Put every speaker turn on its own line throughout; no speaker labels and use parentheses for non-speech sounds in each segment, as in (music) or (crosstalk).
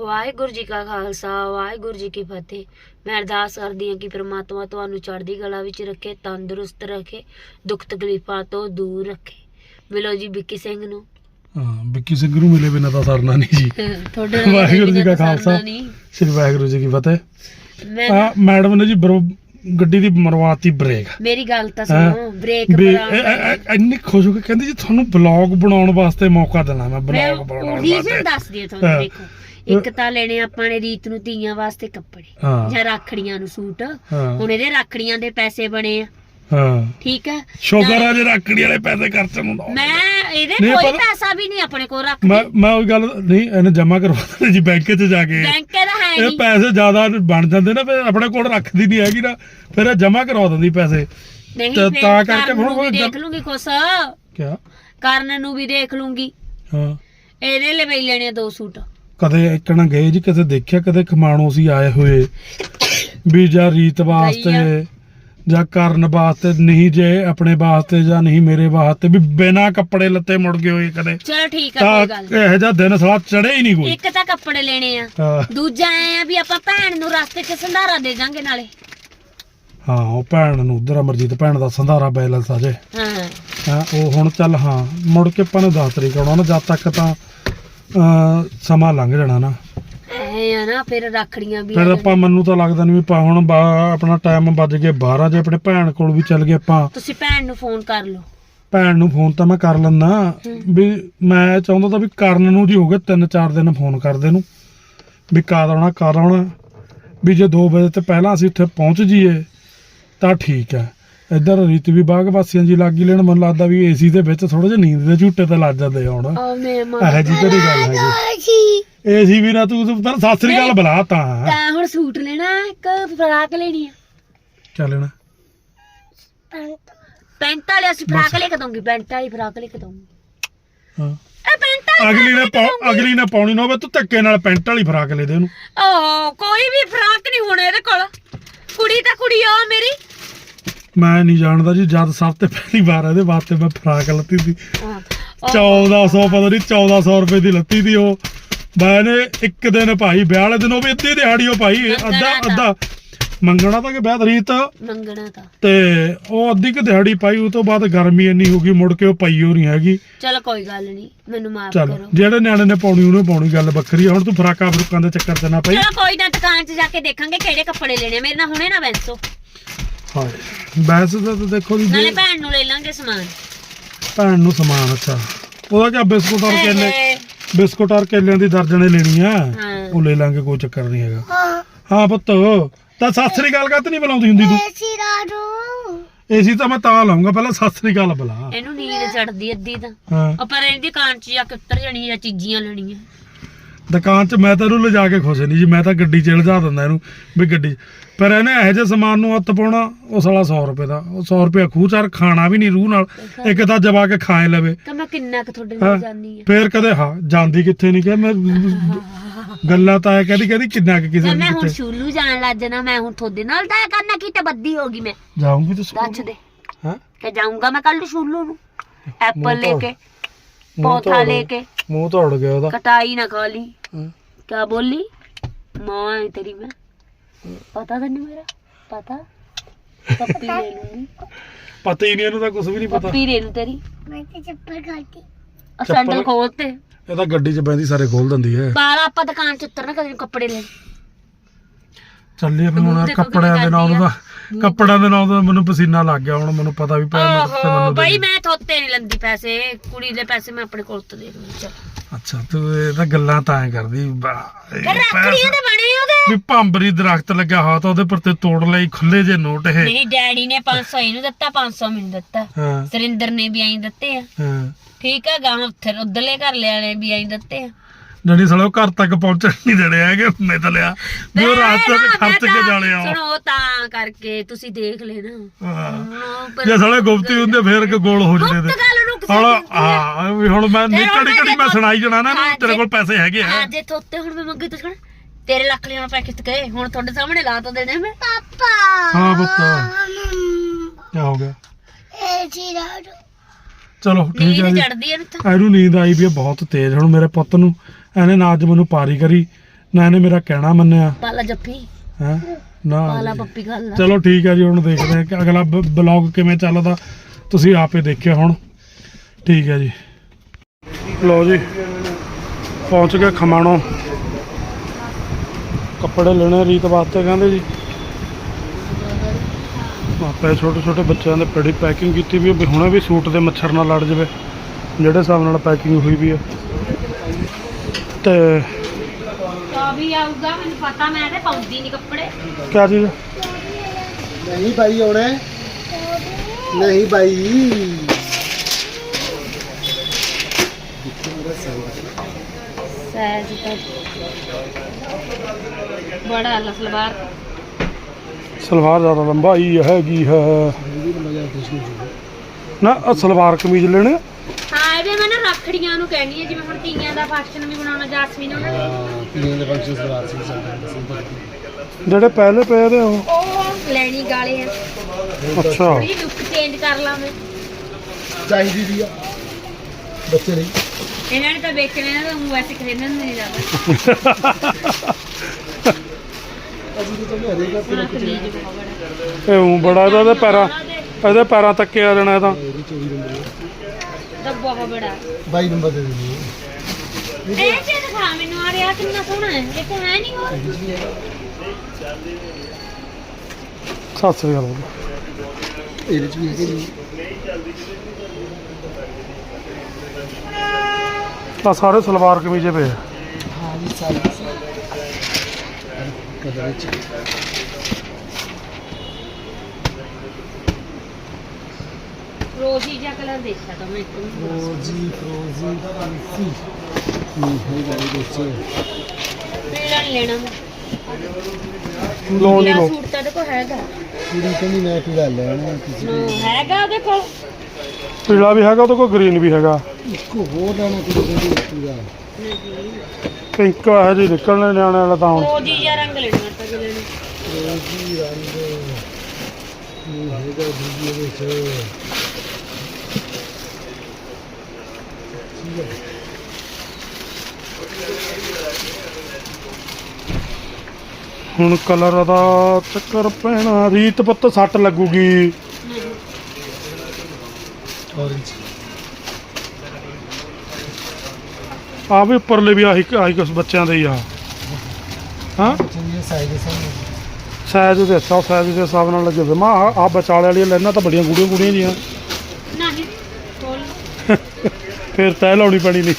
ਵਾਹਿਗੁਰੂ ਜੀ ਕਾ ਖਾਲਸਾ ਵਾਹਿਗੁਰੂ ਜੀ ਕੀ ਫਤਿਹ। ਮੈਂ ਅਰਦਾਸ ਕਰਦੀ ਹਾਂ ਕਿ ਪ੍ਰਮਾਤਮਾ ਤੁਹਾਨੂੰ ਚੜ੍ਹਦੀ ਕਲਾ ਵਿੱਚ ਰੱਖੇ ਤੰਦਰੁਸਤ ਰੱਖੇ ਦੁੱਖ ਤਕਲੀਫਾਂ ਤੋਂ ਦੂਰ ਰੱਖੇ। ਮਿਲੋ ਜੀ ਵਿੱਕੀ ਸਿੰਘ ਨੂੰ।
ਹਾਂ ਵਿੱਕੀ ਸਿੰਘ ਨੂੰ ਮਿਲੇ ਬਿਨਾਂ ਤਾਂ ਸਰਨਾ ਨਹੀਂ ਜੀ। (laughs)
ਤੁਹਾਡੇ ਨਾਲ
ਵਾਹਿਗੁਰੂ ਜੀ ਕਾ ਖਾਲਸਾ। ਸ੍ਰੀ ਵਾਹਿਗੁਰੂ ਜੀ ਕੀ ਫਤਿਹ।
ਮੈਂ
ਆ ਮੈਡਮ ਨੇ ਜੀ ਬਰੋ ਗੱਡੀ ਦੀ ਮਰਵਾਤੀ ਬ੍ਰੇਕ।
ਮੇਰੀ ਗੱਲ ਤਾਂ। ਸੁਣੋ ਬ੍ਰੇਕ
ਇੰਨੀ ਖੁਸ਼ ਹੋ ਕੇ ਕਹਿੰਦੀ ਜੀ ਤੁਹਾਨੂੰ ਬਲੌਗ ਬਣਾਉਣ ਵਾਸਤੇ ਮੌਕਾ ਦੇਣਾ ਮੈਂ ਬਲੌਗ ਬਣਾਉਣ
ਉਹੀ
ਵਾਸਤੇ।
ਤੁਹਾਨੂੰ ਦੱਸਦੀ ਹਾਂ ਤੁਹਾਨੂੰ। ਦੇਖੋ। ਇੱਕ ਤਾਂ ਲੈਣੇ ਆਪਾਂ ਨੇ ਰੀਤ ਨੂੰ ਤੀਆਂ ਵਾਸਤੇ ਕੱਪੜੇ
ਹਾਂ।
ਜਾਂ ਰਾਖੜੀਆਂ ਨੂੰ ਸੂਟ।
ਹਾਂ।
ਹੁਣ ਇਹਦੇ ਰਾਖੜੀਆਂ ਦੇ ਪੈਸੇ ਬਣੇ ਆ।
ਹਾਂ।
ਠੀਕ ਹੈ?
ਸ਼ੋਗਰ ਆ ਜੇ ਰੱਖੜੀ ਵਾਲੇ ਪੈਸੇ ਖਰਚਣ ਨੂੰ ਲਾਓ।
ਮੈਂ ਇਹਦੇ
ਨਹੀਂ,
ਕੋਈ
ਪਰ-
ਪੈਸਾ ਵੀ ਨਹੀਂ ਆਪਣੇ ਕੋਲ ਰੱਖ
ਮੈਂ ਮੈਂ ਉਹ ਗੱਲ ਨਹੀਂ ਇਹਨੇ ਜਮਾ ਕਰਵਾ ਜੀ ਬੈਂਕ 'ਚ ਜਾ ਕੇ।
ਬੈਂਕ ਦਾ ਹੈ
ਇਹ
ਨਹੀਂ।
ਪੈਸੇ ਜ਼ਿਆਦਾ ਬਣ ਜਾਂਦੇ ਨਾ ਫਿਰ ਆਪਣੇ ਕੋਲ ਰੱਖਦੀ ਨਹੀਂ ਹੈਗੀ ਨਾ। ਫਿਰ ਇਹ ਜਮਾ ਕਰਵਾ ਦਿੰਦੀ ਪੈਸੇ।
ਨਹੀਂ
ਤਾਂ-
ਫਿਰ
ਤਾਂ ਕਰਕੇ
ਕਰਨ ਨੂੰ
ਹੁਣ
ਵੀ
ਜਦ-
ਦੇਖ ਲੂੰਗੀ ਕੁਛ।
ਕਿਆ?
ਕਰਨ ਨੂੰ ਵੀ ਦੇਖ ਲੂੰਗੀ।
ਹਾਂ।
ਇਹਦੇ ਲਈ ਵੀ ਲੈਣੇ ਆ ਦੋ ਸੂਟ।
ਕਦੇ ਇੱਕਣ ਗਏ ਜੀ ਕਦੇ ਦੇਖਿਆ ਕਦੇ ਖਮਾਣੋ ਸੀ ਆਏ ਹੋਏ। ਵੀ ਜਾਂ ਰੀਤ ਵਾਸਤੇ ਜਾਂ ਕਰਨ ਵਾਸਤੇ ਨਹੀਂ ਜੇ ਆਪਣੇ ਵਾਸਤੇ ਜਾਂ ਨਹੀਂ ਮੇਰੇ ਵਾਸਤੇ ਵੀ ਬਿਨਾ ਕੱਪੜੇ ਲੱਤੇ ਮੁੜ ਗਏ ਹੋਏ ਕਦੇ।
ਚਲੋ ਠੀਕ ਆ ਕੋਈ ਗੱਲ।
ਇਹੋ ਜਿਹਾ ਦਿਨ ਸਲਾ ਚੜੇ ਹੀ ਨਹੀਂ ਕੋਈ।
ਇੱਕ ਤਾਂ ਕੱਪੜੇ ਲੈਣੇ ਆ।
ਹਾਂ।
ਦੂਜਾ ਐ ਆ ਵੀ ਆਪਾਂ ਭੈਣ ਨੂੰ ਰਸਤੇ 'ਚ ਸੰਧਾਰਾ ਦੇ ਜਾਾਂਗੇ ਨਾਲੇ।
ਹਾਂ ਉਹ ਭੈਣ ਨੂੰ ਉਧਰ ਅਮਰਜੀਤ ਭੈਣ ਦਾ ਸੰਧਾਰਾ ਬੈਲੈਂਸ ਆ ਜੇ।
ਹਾਂ।
ਹਾਂ ਉਹ ਹੁਣ ਚੱਲ ਹਾਂ ਮੁੜ ਕੇ ਆਪਾਂ ਨੂੰ 10 ਤਰੀਕ ਆਉਣਾ ਨਾ ਜਦ ਤੱਕ ਤਾਂ ਅਹ, ਸਮਾਂ ਲੰਘ ਜਾਣਾ ਨਾ।
ਐ ਆ ਨਾ ਫਿਰ ਰਾਖੜੀਆਂ ਵੀ
ਫਿਰ ਆਪਾਂ ਮੈਨੂੰ ਤਾਂ ਲੱਗਦਾ ਨਹੀਂ ਵੀ ਆਪਾਂ ਹੁਣ ਬਾ- ਆਪਣਾ ਟਾਈਮ ਵੱਜ ਗਏ 12 ਜੇ ਆਪਣੇ ਭੈਣ ਕੋਲ ਵੀ ਚੱਲ ਗਏ ਆਪਾਂ।
ਤੁਸੀਂ ਭੈਣ ਨੂੰ ਫੋਨ ਕਰ ਲਓ।
ਭੈਣ ਨੂੰ ਫੋਨ ਤਾਂ ਮੈਂ ਕਰ ਲੈਣਾ ਵੀ ਮੈਂ ਚਾਹੁੰਦਾ ਤਾਂ ਵੀ ਕਰਨ ਨੂੰ ਜੀ ਹੋ ਗਏ 3-4 ਦਿਨ ਫੋਨ ਕਰਦੇ ਨੂੰ। ਵੀ ਕਦ ਆਉਣਾ ਕਦ ਆਉਣਾ। ਵੀ ਜੇ 2 ਵਜੇ ਤੋਂ ਪਹਿਲਾਂ ਅਸੀਂ ਉੱਥੇ ਪਹੁੰਚ ਜਾਈਏ ਤਾਂ ਠੀਕ ਹੈ। ਇੱਧਰ ਰੀਤ ਵੀ ਬਾਗ ਵਾਸੀਆਂ ਜੀ ਲੱਗੀ ਲੈਣ ਮੈਨੂੰ ਲੱਗਦਾ ਵੀ ਏਸੀ ਦੇ ਵਿੱਚ ਥੋੜੇ ਜਿਹਾ ਨੀਂਦ ਦੇ ਝੂਟੇ ਤੇ ਲੱਗ ਜਾਂਦੇ ਹੁਣ।
ਆ ਮੈਂ
ਇਹੋ ਜੀ ਤੇਰੀ ਗੱਲ ਹੈਗੀ। ਏਸੀ ਵੀ ਨਾ ਤੂੰ ਤਾਂ ਸਤਿ ਸ੍ਰੀ ਅਕਾਲ ਬੁਲਾ ਤਾਂ।
ਤਾਂ ਹੁਣ ਸੂਟ ਲੈਣਾ ਇੱਕ ਫਰਾਕ ਲੈਣੀ ਆ।
ਚੱਲ ਲੈਣਾ।
ਪੈਂਟ ਵਾਲੀ ਅਸੀਂ ਫਰਾਕ ਲੈ ਕੇ ਦਊਂਗੀ ਪੈਂਟ ਵਾਲੀ ਫਰਾਕ ਲੈ ਕੇ ਦਊਂਗੀ।
ਹਾਂ।
ਇਹ ਪੈਂਟ ਵਾਲੀ
ਅਗਲੀ ਨੇ ਅਗਲੀ ਨੇ ਪਾਉਣੀ ਨਾ ਹੋਵੇ ਤੂੰ ਧੱਕੇ ਨਾਲ ਪੈਂਟ ਵਾਲੀ ਫਰਾਕ ਲੈ ਦੇ ਉਹਨੂੰ।
ਓਹ ਕੋਈ ਵੀ ਫਰਾਕ ਨਹੀਂ ਹੋਣਾ ਇਹਦੇ ਕੋਲ। ਕੁੜੀ ਤਾਂ ਕੁੜੀ ਆ ਮੇਰੀ।
ਮੈਂ ਨਹੀਂ ਜਾਣਦਾ ਜੀ ਜਦ ਸਭ ਤੋਂ ਪਹਿਲੀ ਵਾਰ ਇਹਦੇ ਵਾਸਤੇ ਮੈਂ ਫਰਾਕ ਲੱਤੀ ਸੀ।
ਹਾਂ।
1400 ਪਤਾ ਨਹੀਂ 1400 ਰੁਪਏ ਦੀ ਲੱਤੀ ਸੀ ਉਹ। ਮੈਂ ਨੇ ਇੱਕ ਦਿਨ ਭਾਈ ਵਿਆਹ ਵਾਲੇ ਦਿਨ ਉਹ ਵੀ ਅੱਧੀ ਦਿਹਾੜੀ ਉਹ ਭਾਈ ਅੱਧਾ
ਤਾਂ।
ਅੱਧਾ। ਮੰਗਣਾ ਤਾਂ ਕਿ ਵਿਆਹ ਤਰੀਤ
ਮੰਗਣਾ ਤਾਂ।
ਤੇ ਉਹ ਅੱਧੀ ਕੁ ਦਿਹਾੜੀ ਪਾਈ ਉਹ ਤੋਂ ਬਾਅਦ ਗਰਮੀ ਇੰਨੀ ਹੋ ਗਈ ਮੁੜ ਕੇ ਉਹ ਪਈ ਹੋ ਨਹੀਂ ਹੈਗੀ।
ਚਲੋ ਕੋਈ ਗੱਲ ਨਹੀਂ ਮੈਨੂੰ ਮਾਫ
ਚੱਲ
ਕਰੋ।
ਜਿਹੜੇ ਨਿਆਣੇ ਨੇ ਪਾਉਣੀ ਉਹਨੇ ਪਾਉਣੀ ਗੱਲ ਵੱਖਰੀ ਹੁਣ ਤੂੰ ਫਰਾਕਾਂ ਫਰੂਕਾਂ ਦੇ ਚੱਕਰ ਚ ਨਾ ਪਈ।
ਚਲੋ ਕੋਈ ਨਾ ਦੁਕਾਨ 'ਚ ਜਾ ਕੇ ਦੇਖਾਂਗੇ ਕਿਹੜੇ ਕੱਪੜੇ ਲੈਣੇ। ਮੇਰੇ ਨਾਲ ਹੁਣੇ ਨਾ ਬੈਂਸੋ
ਹਾਏ ਵੈਸੇ ਤਾਂ ਤਾਂ ਦੇਖੋ ਜੀ
ਨਾਲੇ ਭੈਣ ਨੂੰ ਲੈ ਲਾਂਗੇ ਸਮਾਨ।
ਭੈਣ ਨੂੰ ਸਮਾਨ ਅੱਛਾ। ਉਹਦਾ ਕਿਆ ਬਿਸਕੁਟ ਔਰ ਕੇਲੇ? ਬਿਸਕੁਟ ਔਰ ਕੇਲਿਆਂ ਦੀ ਦਰਜਣੇ ਲੈਣੀ ਆ।
ਹਾਂ।
ਉਹ ਲੈ ਲਾਂਗੇ ਕੋਈ ਚੱਕਰ ਨਹੀਂ ਹੈਗਾ। ਹਾਂ। ਪੁੱਤ। ਤਾਂ ਸਤਿ ਸ੍ਰੀ ਅਕਾਲ ਨਹੀਂ ਬੁਲਾਉਂਦੀ ਹੁੰਦੀ ਤੂੰ? ਏਸੀ ਤਾਂ ਮੈਂ ਤਾਂ ਲਾਉਂਗਾ ਪਹਿਲਾਂ ਸਤਿ ਸ੍ਰੀ ਅਕਾਲ ਬੁਲਾ।
ਇਹਨੂੰ ਨੀਂਦ ਚੜਦੀ ਅੱਧੀ ਤਾਂ।
ਹਾਂ।
ਪਰ ਇਹਦੀ ਦੁਕਾਨ 'ਚ ਜਾ ਕੇ ਉੱਤਰ ਜਾਣੀ ਆ ਚੀਜ਼ੀਆਂ ਲੈਣੀਆਂ।
ਦੁਕਾਨ 'ਚ ਮੈਂ ਤਾਂ ਇਹਨੂੰ ਲਿਜਾ ਕੇ ਖੁਸ਼ ਨਹੀਂ ਜੀ ਮੈਂ ਤਾਂ ਗੱਡੀ 'ਚ ਲਿਜਾ ਦਿੰਦਾ ਇਹਨੂੰ ਵੀ ਗੱਡੀ। ਪਰ ਇਹਨੇ ਇਹੋ ਜਿਹੇ ਸਮਾਨ ਨੂੰ ਹੱਥ ਪਾਉਣਾ ਉਹ ਸਾਲਾ 100 ਰੁਪਏ ਦਾ। ਉਹ 100 ਰੁਪਏ ਖੂਹ ਚਾਰ ਖਾਣਾ ਵੀ ਨਹੀਂ ਰੂਹ ਨਾਲ। ਇੱਕ ਤਾਂ ਜਵਾ ਕੇ ਖਾਏ ਲਵੇ।
ਕਿ ਮੈਂ ਕਿੰਨਾ ਕੁ ਤੁਹਾਡੇ। ਨਾਲ ਜਾਣੀ ਆ
ਫੇਰ ਕਦੇ ਹਾਂ ਜਾਂਦੀ ਕਿੱਥੇ ਨਹੀਂ ਕਿ ਮੈਂ ਗੱਲਾਂ ਤਾਂ ਇਹ ਕਹਿੰਦੀ ਕਹਿੰਦੀ ਕਿੰਨਾ ਕੁ ਕਿਸੇ
ਤੇ
ਨੂੰ
ਮੈਂ ਹੁਣ ਸ਼ੂਲੂ ਜਾਣ ਲੱਗ ਜਾਣਾ ਮੈਂ ਹੁਣ ਤੁਹਾਡੇ ਨਾਲ ਤਾਂ ਕਰਨਾ ਕੀ ਤੇ ਬੱਦੀ ਹੋ ਗਈ ਮੈਂ।
ਜਾਉਂਗੀ ਤੂੰ
ਦੱਸ ਦੇ।
ਹਾਂ?
ਕਿ ਜਾਊਂਗਾ ਮੈਂ ਕੱਲ ਸ਼ੂਲੂ ਨੂੰ। ਐਪਲ ਲੈ। ਕੇ।
ਮੂੰਹ
ਪੌਥਾ
ਤੋੜ।
ਲੈ ਕੇ।
ਮੂੰਹ ਤੋੜ ਗਿਆ ਉਹਦਾ।
ਕਟਾਈ ਨਾ ਖਾ ਲਈ।
ਹਾਂ।
ਕਿਆ ਬੋਲੀ? ਮਾਂ ਹੈ ਤੇਰੀ ਮੈਂ। ਪਤਾ ਤੈਨੂੰ ਮੇਰਾ? ਪਤਾ? ਪੱਪੀ ਲੈ ਲੂੰਗੀ।
ਪਤਾ ਹੀ ਨਹੀਂ ਇਹਨੂੰ ਤਾਂ ਕੁਝ ਵੀ ਨਹੀਂ ਪਤਾ।
ਪੱਪੀ ਲੈ ਲੂੰ ਤੇਰੀ।
ਮੈਂ ਤੇ ਚੱਪਲ ਖਾਤੀ
ਆ ਸੈਂਡਲ
ਚੱਪਲ-
ਖੋਲ ਤੇ।
ਇਹ ਤਾਂ ਗੱਡੀ 'ਚ ਬੈਂਦੀ ਸਾਰੇ ਖੋਲ ਦਿੰਦੀ ਹੈ।
ਬਾਹਰ ਆਪਾਂ ਦੁਕਾਨ ਚ ਉਤਰਨਾ ਕਦੇ ਨੂੰ ਕੱਪੜੇ ਲੈ
ਚੱਲੀ ਹੁਣ
ਦੇਖੋ
ਕੱਪੜਿਆਂ ਦੇ
ਕਿਵੇਂ
ਨਾਲ
ਕਰਦੀ
ਦਾ ਕੱਪੜਿਆਂ ਦੇ ਨਾਲ ਤਾਂ ਮੈਨੂੰ ਪਸੀਨਾ ਲੱਗ ਗਿਆ ਹੁਣ ਮੈਨੂੰ ਪਤਾ ਵੀ ਪੈਰ ਮੇਰੇ ਤੇ
ਓਹੋ
ਮੈਨੂੰ
ਬਾਈ
ਦੇ-
ਮੈਂ ਥੋਤੇ ਨਹੀਂ ਲੰਦੀ ਪੈਸੇ ਕੁੜੀ ਦੇ ਪੈਸੇ ਮੈਂ ਆਪਣੇ ਕੋਲ ਤੋਂ ਦੇ ਦੂੰਗੀ ਚਲ।
ਅੱਛਾ ਤੂੰ ਇਹ ਤਾਂ ਗੱਲਾਂ ਤਾਂ ਐ ਕਰਦੀ ਵਾਹ, ਇਹ
ਫਿਰ ਰੱਖੜੀਆਂ ਦੇ ਬਣੇ ਉਹਦੇ।
ਵੀ ਭੰਬਰੀ ਦਰਖਤ ਲੱਗਾ ਹੋਇਆ ਤਾਂ ਉਹਦੇ ਪਰ ਤੇ ਤੋੜ ਲਈ ਖੁੱਲੇ ਜੇ ਨੋਟ ਇਹ।
ਨਹੀਂ ਡੈਡੀ ਨੇ 500 ਇਹਨੂੰ ਦਿੱਤਾ 500 ਮੈਨੂੰ ਦਿੱਤਾ।
ਹਾਂ।
ਸਰਿੰਦਰ ਨੇ ਵੀ ਆਈ ਦਿੱਤੇ ਆ।
ਹਾਂ।
ਠੀਕ ਆ ਗਾਂ ਉੱਥੇ ਉਧਰਲੇ ਘਰ ਲਿਆ ਨੇ ਵੀ ਆਈ ਦਿੱਤੇ ਆ।
ਜਣੀ ਸਾਲੇ ਘਰ ਤੱਕ ਪਹੁੰਚਣ ਨਹੀਂ ਦੇਣੇ ਹੈਗੇ ਮੈਂ ਤਾਂ ਲਿਆ। ਵੀ ਉਹ ਰਾਸਤੇ ਤੇ
ਮੈਂ
ਖਰਚ ਕੇ
ਤਾਂ-
ਜਾਣੇ ਆ।
ਸੁਣੋ ਤਾਂ ਕਰਕੇ ਤੁਸੀਂ ਦੇਖ ਲੈਣਾ।
ਹਾਂ।
ਪਰ-
ਜੇ ਸਾਲੇ ਗੁਪਤੀ ਹੁੰਦੇ ਫੇਰ ਕਿ ਗੋਲ ਹੋ ਜਣੇ
ਗੁਪਤ
ਤੇ ਹੁਣ
ਹੈ।
ਹਾਂ ਵੀ ਹੁਣ ਮੈਂ ਨਿਕੜੀ ਘੜੀ ਮੈਂ ਸੁਣਾਈ ਜਣਾ ਨਾ ਤੇਰੇ ਕੋਲ ਪੈਸੇ ਹੈਗੇ ਆ।
ਹਾਂ ਜੇ ਥੋਤੇ ਹੁਣ ਮੈਂ ਮੰਗੀ ਤੁਸੀਂ ਕਹਿਣਾ, ਤੇਰੇ ਲੱਖ ਲਿਆ ਪੈਕੇਟ ਗਏ ਹੁਣ ਤੁਹਾਡੇ ਸਾਹਮਣੇ ਲਾ ਤਾਂ ਦੇਣੇ ਮੈਂ।
ਪਾਪਾ।
ਹਾਂ ਪੁੱਤ। ਕੀ ਹੋ ਗਿਆ? ਚਲੋ ਠੀਕ ਹੈ
ਨੀਂਦ
ਜੀ।
ਚੜਦੀ ਹੈ ਤਾਂ।
ਇਹਨੂੰ ਨੀਂਦ ਆਈ ਵੀ ਹੈ ਬਹੁਤ ਤੇਜ਼। ਹੁਣ ਮੇਰੇ ਪੁੱਤ ਨੂੰ ਇਹਨੇ ਨਾ ਅੱਜ ਮੈਨੂੰ ਪਾਰੀ ਕਰੀ ਨਾ ਇਹਨੇ ਮੇਰਾ ਕਹਿਣਾ ਮੰਨਿਆ।
ਪਾਲਾ ਜੱਫੀ।
ਹੈ? ਨਾ।
ਪਾਲਾ ਪੱਪੀ ਗੱਲ ਆ।
ਚਲੋ ਠੀਕ ਹੈ ਜੀ ਹੁਣ ਦੇਖਦੇ ਹਾਂ ਕਿ ਅਗਲਾ ਬਲੌਗ ਕਿਵੇਂ ਚੱਲਦਾ। ਤੁਸੀਂ ਆਪੇ ਦੇਖਿਓ ਹੁਣ। ਠੀਕ ਹੈ ਜੀ। ਲਓ ਜੀ ਪਹੁੰਚ ਗਏ ਖਮਾਣੋ। ਕੱਪੜੇ ਲੈਣੇ ਰੀਤ ਵਾਸਤੇ ਕਹਿੰਦੇ ਜੀ। ਆਪੇ ਛੋਟੇ ਛੋਟੇ ਬੱਚਿਆਂ ਦੇ ਬੜੀ ਪੈਕਿੰਗ ਕੀਤੀ ਵੀ ਆ ਵੀ ਹੁਣੇ ਵੀ ਸੂਟ ਦੇ ਮੱਛਰ ਨਾਲ ਲੜ ਜਾਵੇ। ਜਿਹੜੇ ਹਿਸਾਬ ਨਾਲ ਪੈਕਿੰਗ ਹੋਈ ਵੀ ਆ। ਤੇ
ਤਾਂ ਵੀ ਆਊਗਾ ਮੈਨੂੰ ਪਤਾ ਮੈਂ ਤੇ ਪਾਉਂਦੀ ਨਹੀਂ ਕੱਪੜੇ।
ਕਿਆ ਚੀਜ਼?
ਨਹੀਂ ਭਾਈ ਆਉਣਾ ਹੈ? ਨਹੀਂ
ਤਾਂ ਬੜਾ ਲਸਲਵਾਰ
ਸਲਵਾਰ। ਜ਼ਿਆਦਾ ਲੰਬਾਈ ਹੈਗੀ ਹੈ। ਨਾ ਆਹ ਸਲਵਾਰ ਕਮੀਜ਼ ਲੈਣੇ ਆ?
ਰੱਖੜੀਆਂ ਨੂੰ ਕਹਿਣੀ ਹੈ ਜਿਵੇਂ ਹੁਣ ਤੀਆਂ ਦਾ ਫੰਕਸ਼ਨ ਵੀ ਬਣਾਉਣਾ ਜਾਸਮੀਨ ਉਹਨਾਂ ਨੇ
ਪੀਣ ਦੇ ਫੰਕਸ਼ਨ ਸਲਵਾਰ ਸੀ ਚੱਲਦਾ
ਜਿਹੜੇ ਪਹਿਲੇ ਪਏ ਦੇ ਉਹ?
ਉਹ ਲੈਣੀ ਗਾਲੇ ਆ।
ਅੱਛਾ।
ਥੋੜੀ ਲੁੱਕ ਚੇਂਜ ਕਰ ਲਾਂਗੇ
ਚਾਹੀਦੀ ਵੀ ਆ ਬੱਚੇ ਲਈ।
ਇਹਨਾਂ ਨੇ ਤਾਂ ਵੇਚਣੇ ਨੇ ਤਾਂ ਊਂ ਵੈਸੇ ਖਰੀਦਣ ਨੂੰ ਨਹੀਂ ਜਾਂਦਾ
ਅਸੀਂ ਤਾਂ ਤੁਹਾਨੂੰ ਹਰੇਕ ਹਫ਼ਤੇ
ਹਾਂ
ਕੁਝ
ਕਮੀਜ਼ ਬਹੁਤ ਬੜਾ।
ਇਹ ਉਂ ਬੜਾ ਇਹਦਾ ਇਹਦੇ ਪੈਰਾਂ ਇਹਦੇ ਪੈਰਾਂ ਤੱਕੇ ਆ ਜਾਣਾ ਇਹ ਤਾਂ
ਇਹਦੀ 24 ਨੰਬਰ
ਦਾ ਬੜਾ।
22 ਨੰਬਰ ਦੇ ਦਿੰਦੀ
ਇਹ ਤੇ ਦਿਖਾ ਮੈਨੂੰ ਆ ਰਿਹਾ ਕਿੰਨਾ ਸੋਹਣਾ ਹੈ। ਤਾਂ ਹੈ ਨਹੀਂ ਹੋਰ।
ਸਤਿ ਸ੍ਰੀ ਅਕਾਲ।
ਇਹਦੇ ਚ ਵੀ ਹੈਗੇ ਜੀ।
ਆ ਸਾਰੇ ਸਲਵਾਰ ਕਮੀਜ਼ੇ ਪਏ ਆ।
ਹਾਂ ਜੀ ਸਾਰੀ ਕਦਰ ਚ
ਰੋਜ਼ੀ ਜਿਹਾ ਕਲਰ ਦੇਖਿਆ ਤਾਂ ਮੈਂ ਇੱਕ ਨੂੰ।
ਫਰੋਜ਼ੀ ਫਰੋਜ਼ੀ ਫਰੋਜ਼ੀ। ਨਹੀਂ ਹੈ ਗਾੜੀ ਦੇਖੋ
ਪੀਲਾ ਨਹੀਂ ਲੈਣਾ ਮੈਂ।
ਲੋ ਨਹੀਂ ਲੋ
ਸੂਟ ਤਾਂ ਕੋਲ ਹੈਗਾ।
ਕੁੜੀ ਕਹਿੰਦੀ ਮੈਂ ਪੀੜਾ ਲੈਣਾ ਕਿਸੇ
ਹਾਂ,
ਨੇ
ਹੈਗਾ ਉਹਦੇ ਕੋਲ।
ਪੀਲਾ ਵੀ ਹੈਗਾ ਉਹਦੇ ਕੋਲ ਗ੍ਰੀਨ ਵੀ ਹੈਗਾ।
ਇੱਕੋ ਹੋਰ ਲੈਣਾ ਕੁੜੀ ਕਹਿੰਦੀ ਪੀੜਾ
ਪਿੰਕ ਇਹੋ ਜਿਹੀ ਨਿਕਲਣੇ ਨਿਆਣੇ ਵਾਲਾ ਤਾਂ ਹੁਣ।
ਰੋਜ਼ੀ ਜਿਹਾ ਰੰਗ ਲੈਣਾ ਤਾਂ ਕਿ ਲੈਣਾ
ਫਰੋਜ਼ੀ ਰੰਗ। ਇਹ ਹੈਗਾ ਦੂਜੀ ਦੇ ਵਿੱਚ
ਹੁਣ ਕਲਰ ਦਾ ਚੱਕਰ ਪੈਣਾ ਰੀਤ ਪੁੱਤ ਸੱਟ ਲੱਗੂਗੀ। ਆ ਵੀ ਉੱਪਰਲੇ ਵੀ ਆਹੀ ਆਹੀ ਕੁਛ ਬੱਚਿਆਂ ਦੇ ਹੀ ਆ। ਹਾਂ?
ਚੰਗੀ ਸਾਈਜ਼ ਦੇ
ਸਾਈਜ਼ ਦੇ ਹਿਸਾਬ ਸਾਈਜ਼ ਦੇ ਹਿਸਾਬ ਨਾਲ ਲੱਗੇ ਮਾ ਆ ਬਚਾਲੇ ਵਾਲੀਆਂ ਲੈਣਾ ਤਾਂ ਬੜੀਆਂ ਗੂੜੀਆਂ ਗੂੜੀਆਂ ਜੀਆਂ
ਨਹੀਂ ਖੋਲ
ਫਿਰ ਤੈ ਲਾਉਣੀ ਪੈਣੀ ਨਹੀਂ।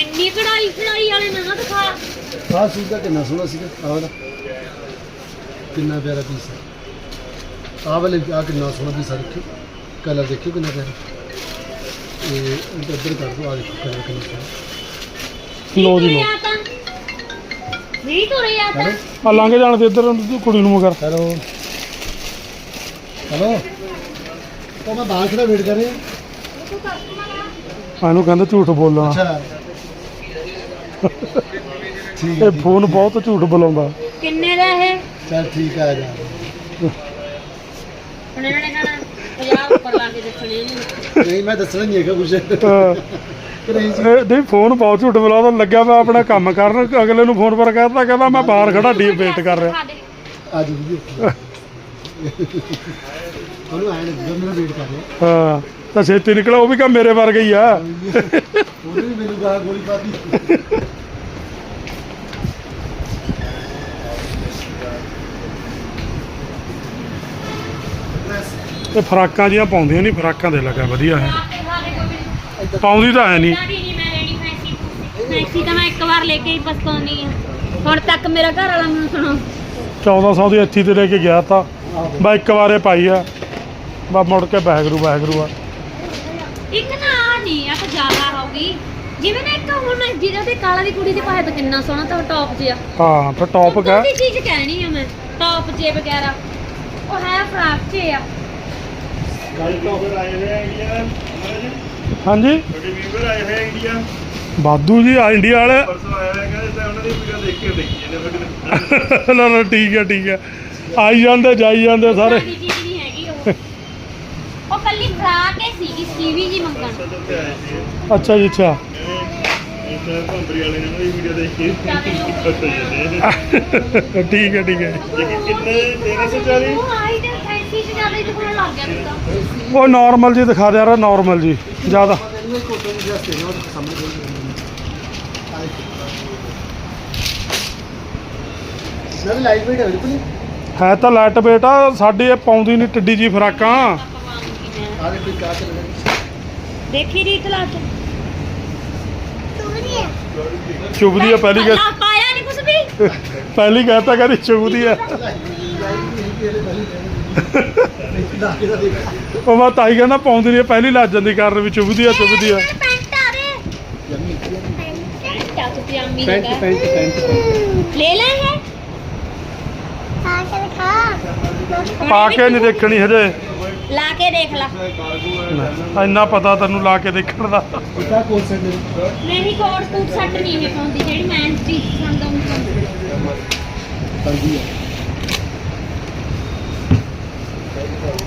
ਇੰਨੀ ਕਢਾਈ ਕਢਾਈ ਵਾਲੇ ਨਾ ਦਿਖਾ।
ਆਹ ਸੂਟ ਦਾ ਕਿੰਨਾ ਸੋਹਣਾ ਸੀਗਾ ਆਹ ਵਾਲਾ। ਕਿੰਨਾ ਪਿਆਰਾ ਪੀਸ ਆਹ ਵਾਲੇ ਆਹ ਕਿੰਨਾ ਸੋਹਣਾ ਪੀਸ ਆ ਦੇਖਿਓ। ਕਲਰ ਦੇਖਿਓ ਕਿੰਨਾ ਪਿਆਰਾ। ਇਹ ਇੱਧਰ ਕਰ ਦੋ ਆ ਦੇਖੋ ਕਲਰ ਕਿੰਨਾ ਪਿਆਰਾ।
ਲੋ ਜੀ ਲੋ
ਤਾਂ। ਨਹੀਂ ਤੁਰਿਆ ਤਾਂ।
ਹੈਲੋ?
ਆ ਲੰਘ ਜਾਣ ਦੇ ਇੱਧਰ ਕੁੜੀ ਨੂੰ ਮਗਰ।
ਹੈਲੋ? ਹੈਲੋ? ਉਹ ਮੈਂ ਬਾਹਰ ਖੜਾ ਵੇਟ ਕਰ ਰਿਹਾ।
ਇਹਨੂੰ ਕਹਿੰਦੇ ਝੂਠ ਬੋਲਣਾ।
ਅੱਛਾ। ਠੀਕ ਹੈ
ਇਹ ਫੋਨ ਬਹੁਤ ਝੂਠ ਬੁਲਾਉਂਦਾ।
ਕਿੰਨੇ ਦਾ ਇਹ?
ਚਲ ਠੀਕ ਆ ਜਾ।
ਹੁਣ ਇਹਨਾਂ ਨੇ ਕਹਣਾ 50 ਉੱਪਰ ਲਾ ਕੇ ਦੱਸਣੇ ਇਹਨੂੰ
ਨਹੀਂ ਮੈਂ ਦੱਸਣਾ ਨਹੀਂ ਹੈਗਾ ਕੁਝ
ਅਹ
ਕਿ ਨਹੀਂ ਜੀ
ਇਹ ਨਹੀਂ ਫੋਨ ਬਹੁਤ ਝੂਠ ਬੁਲਾਉਂਦਾ। ਲੱਗਿਆ ਮੈਂ ਆਪਣਾ ਕੰਮ ਕਰਨ ਅਗਲੇ ਨੂੰ ਫੋਨ ਪਰ ਕਹਿੰਦਾ ਕਹਿੰਦਾ ਮੈਂ ਬਾਹਰ ਖੜਾ ਡੀਪ ਵੇਟ ਕਰ ਰਿਹਾ।
ਦਿਖਾ ਦੇ।
ਆ ਜੀ ਜੀ। ਉਹਨੂੰ ਆਇਆ ਨਹੀਂ ਮੇਰਾ ਵੇਟ ਕਰ ਰਿਹਾ।
ਹਾਂ। ਤਾਂ ਛੇਤੀ ਨਿਕਲਿਆ ਉਹ ਵੀ ਕੰਮ ਮੇਰੇ ਵਰਗਾ ਹੀ ਆ।
ਉਹਨੇ ਵੀ ਮੈਨੂੰ ਗਾਲ ਗੋਲੀ ਪਾਤੀ
ਇਹ ਫਰਾਕਾਂ ਜੀਆਂ ਪਾਉਂਦੀਆਂ ਨਹੀਂ ਫਰਾਕਾਂ ਦੇ ਲੱਗਾ ਵਧੀਆ ਹੈ। ਪਾਉਂਦੀ ਤਾਂ ਹੈ ਨਹੀਂ।
ਮੈਂ ਫੈਂਸੀ ਤਾਂ ਮੈਂ ਇੱਕ ਵਾਰ ਲੈ ਕੇ ਹੀ ਆ ਹੁਣ ਤੱਕ ਮੇਰਾ ਘਰ ਵਾਲਾ ਮੈਨੂੰ ਸੁਣੋ।
1400 ਦੀ ਅੱਥੀ ਤੇ ਲੈ ਕੇ ਗਿਆ ਤਾਂ। ਬਾ ਇੱਕ ਵਾਰੇ ਪਾਈ ਆ। ਬਾ ਮੁੜ ਕੇ ਬੈਗਰੂ ਬੈਗਰੂ ਆ।
ਤਾਂ ਹੋਗੀ ਜਿਵੇਂ ਨਾ ਇੱਕ ਹੁਣ ਜਿਹਦੇ ਤੇ ਕਾਲਾ ਦੀ ਕੁੜੀ ਦੇ ਪਾਏ ਤਾਂ ਕਿੰਨਾ ਸੋਹਣਾ ਤਾਂ ਟੌਪ ਜਿਹਾ।
ਹਾਂ ਫਿਰ ਟੌਪ
ਉੱਦਾਂ
ਕਾ
ਦੀ ਚੀਜ਼ ਕਹਿਣੀ ਆ ਮੈਂ ਟੌਪ ਜੇ ਵਗੈਰਾ। ਉਹ ਹੈ ਫਰਾਕ ਚ ਆ।
ਹਾਂਜੀ?
ਤੁਹਾਡੇ ਵੀਵਰ ਆਏ ਹੋਏ ਇੰਡੀਆ।
ਬਾਦੂ ਜੀ ਆ ਇੰਡੀਆ ਵਾਲੇ।
ਪਰਸੋਂ ਆਇਆ ਹੋਇਆ ਕਹਿੰਦੇ ਤਾਂ ਉਹਨਾਂ ਦੀ ਵੀਡੀਓ ਦੇਖ ਕੇ ਦੇਖੀ ਜਾਂਦੇ ਫਿਰ। (laughs)
ਨਾ ਨਾ ਠੀਕ ਹੈ ਠੀਕ ਹੈ ਆਈ ਜਾਂਦੇ ਜਾਈ ਜਾਂਦੇ ਸਾਰੇ।
ਉੱਦਾਂ ਦੀ ਚੀਜ਼ ਨਹੀਂ ਹੈਗੀ ਉਹ। ਉਹ ਕੱਲੀ ਫਰਾਕ ਹੀ ਸੀਗੀ ਸੀਵੀ ਜੀ ਮੰਗਣ।
ਆਏ ਸੀ।
ਅੱਛਾ ਜੀ ਅੱਛਾ
ਇਹ ਮੈਂ ਭੰਬਰੀ ਵਾਲੇ ਨੇ ਉਹਦੀ ਵੀਡੀਓ ਦੇਖ ਕੇ ਖੁਸ਼ ਹੋ ਜਾਂਦੇ ਆ।
ਠੀਕ ਹੈ ਠੀਕ ਹੈ
ਜੇ ਕਿ ਕਿੰਨੇ 1340
ਉਹ ਆਈ ਤੇ ਫੈਂਸੀ ਚ ਜ਼ਿਆਦਾ ਹੀ ਦਿਖਾਉਣ ਲੱਗ ਗਿਆ ਤੂੰ ਤਾਂ
ਉਹ ਨਾਰਮਲ ਜੀ ਦਿਖਾ ਦਿਆ ਰ ਨਾਰਮਲ ਜੀ ਜ਼ਿਆਦਾ
ਨਾ ਲਾਈਟ ਵੇਟ ਹੈ ਬਿਲਕੁਲ ਹੀ।
ਹੈ ਤਾਂ ਲਾਈਟ ਵੇਟ ਆ ਸਾਡੀ ਇਹ ਪਾਉਂਦੀ ਨਹੀਂ ਟਿੱਡੀ ਜੀ ਫਰਾਕਾਂ
ਆ ਦੇ ਕੋਈ ਕਾਹ ਚੱਲ ਰਿਹਾ
ਦੇਖੀ ਰੀਤ ਲਾ ਕੇ
ਚੁਬਦੀ ਆ ਪਹਿਲੀ
ਨਾ ਪਾਇਆ ਨਹੀਂ ਕੁਝ ਵੀ।
ਪਹਿਲੀ ਕਹਿਤਾ ਕਹਿੰਦੀ ਚੁਬਦੀ ਆ।
ਤਾਂ
ਉਹ ਮੈਂ ਤਾਂ ਹੀ ਕਹਿੰਦਾ ਪਾਉਂਦੀ ਨਹੀਂ ਪਹਿਲੀ ਲੱਜ ਜਾਂਦੀ ਕਰਨ ਵੀ ਚੁਬਦੀ ਆ ਚੁਬਦੀ ਆ।
ਪੈਂਟ ਆ ਰੇ
ਤੂੰ
ਨਹੀਂ ਦੇਖਣੀ ਹਜੇ।
ਲਾ ਕੇ ਦੇਖ ਲੈ।
ਇੰਨਾ ਪਤਾ ਤੈਨੂੰ ਲਾ ਕੇ ਦੇਖਣ ਦਾ।
ਕਿਤਾ ਕੋਲ ਸੈਂਡ
ਨਹੀਂ ਕੋਟ ਸੂਟ ਸੱਟ ਨਹੀਂ ਇਹ ਪਾਉਂਦੀ ਜਿਹੜੀ ਮੈਂ ਜੀ ਸੰਦਾ ਉਹ ਪਾਉਂਦੀ।
ਪੰਜੀ ਹੈ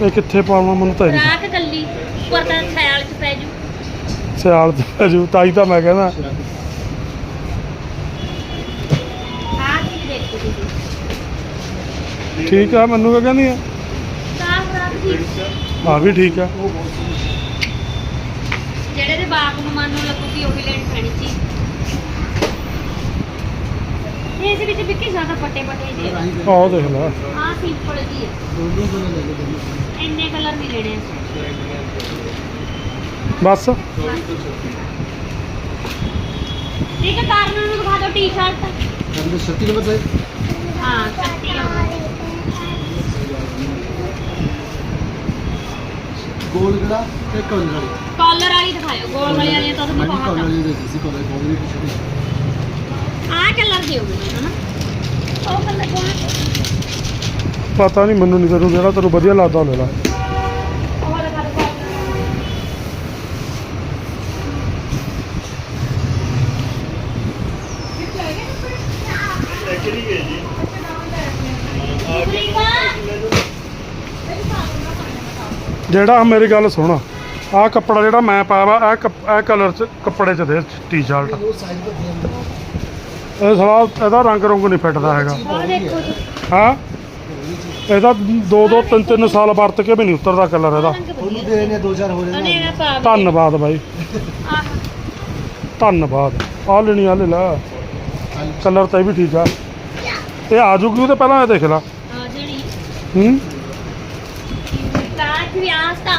ਇਹ ਕਿੱਥੇ ਪਾਵਾਂ ਮੈਨੂੰ ਤਾਂ ਨਹੀਂ
ਰਾਖ ਕੱਲੀ ਉੱਪਰ ਤਾਂ ਖਿਆਲ ਚ ਪੈ ਜੂ।
ਸਿਆਲ ਤੇ ਜੂ ਤਾਈ ਤਾਂ ਮੈਂ ਕਹਿੰਦਾ
ਆਹ ਚੀਜ਼ ਦੇਖੋ ਤੁਸੀਂ।
ਠੀਕ ਆ ਮੈਨੂੰ ਕਿਆ ਕਹਿੰਦੀ ਆ? ਆ ਵੀ ਠੀਕ ਆ।
ਜਿਹੜੇ ਦੇ ਬਾਪ ਨੂੰ ਮਨ ਨੂੰ ਲੱਗੂਗੀ ਉਹੀ ਲੈਣੀ ਪੈਣੀ ਸੀ। ਇਸ ਵਿੱਚ ਵਿੱਕੀ ਜ਼ਿਆਦਾ ਪੱਟੇ ਪੱਟੇ ਜੀ
ਆਹ ਦੇਖ ਲੈ।
ਆਹ ਸਿੰਪਲ ਜੀ ਹੈ
ਦੋਨੋਂ ਕੋਲ ਲੈ ਲੈ ਦੋਨੋਂ
ਇੰਨੇ ਕਲਰ ਨਹੀਂ ਲੈਣੇ।
ਬਸ।
ਠੀਕ ਹੈ ਕਾਰਨ ਨੂੰ ਦਿਖਾ ਦਿਓ ਟੀ-ਸ਼ਰਟ
36 ਨੰਬਰ ਸਾਈਜ਼
ਹਾਂ ਕੱਟੀ ਆ
ਗੋਲ ਗੜਾ ਤੇ ਕਲਰ ਵਾਲੀ।
ਕਾਲਰ ਵਾਲੀ ਦਿਖਾਇਓ ਗੋਲ ਵਾਲੀ ਵਾਲੀ ਤਾਂ ਤੁਹਾਨੂੰ
ਹਾਂਜੀ ਕਲਰ
ਬਹੁਤ
ਵਾਲੀ ਦੇ ਸੀ ਕਲਰ ਗੋਲ ਦੀ ਟੀ-ਸ਼ਰਟ
ਆਹ ਕਲਰ ਦਿਓ ਮੈਨੂੰ ਹਨਾ? ਉਹ ਕਲਰ ਕੋਣ
ਪਤਾ ਨਹੀਂ ਮੈਨੂੰ ਨਹੀਂ ਤੈਨੂੰ ਜਿਹੜਾ ਤੈਨੂੰ ਵਧੀਆ ਲੱਗਦਾ ਉਹ ਲੈ ਲੈ
ਉਹ ਦਿਖਾ ਦਿਓ
ਲੈ ਕੇ ਨਹੀਂ ਗਏ ਜੀ
ਜਿਹੜਾ ਮੇਰੀ ਗੱਲ ਸੁਣ ਆਹ ਕੱਪੜਾ ਜਿਹੜਾ ਮੈਂ ਪਾਇਆ ਵਾ ਇਹ ਕੱਪ- ਇਹ ਕਲਰ ਚ ਕੱਪੜੇ ਚ ਦੇ ਟੀ-ਸ਼ਰਟ
ਉਹ ਸਾਈਜ਼
ਇਹ ਸਾਲਾ ਇਹਦਾ ਰੰਗ ਰੰਗ ਨਹੀਂ ਫਿੱਟਦਾ ਹੈਗਾ।
ਉਹ ਦੇਖੋ ਜੀ
ਹਾਂ? ਇਹਦਾ ਦੋ ਦੋ ਤਿੰਨ ਤਿੰਨ ਸਾਲ ਵਰਤ ਕੇ ਵੀ ਨਹੀਂ ਉਤਰਦਾ ਕਲਰ ਇਹਦਾ।
ਰੰਗ
ਉਹਨੂੰ
ਵਧੀਆ
ਦੇ ਨੇ 2000 ਹੋ
ਉਹਨੇ
ਰਹੇ
ਨਾ ਪਾ
ਧੰਨਵਾਦ ਬਾਈ
ਆਹ
ਧੰਨਵਾਦ ਆ ਲੈਣੀ ਆ ਲੈ ਲੈ। ਕਲਰ ਤਾਂ ਇਹ ਵੀ ਠੀਕ ਆ। ਇਹ ਆ ਜੂਗੀ ਉਹਦੇ ਪਹਿਲਾਂ ਇਹ ਦੇਖ ਲੈ।
ਆ ਜਿਹੜੀ
ਹੂੰ?
ਤਾਂ ਤਾਂ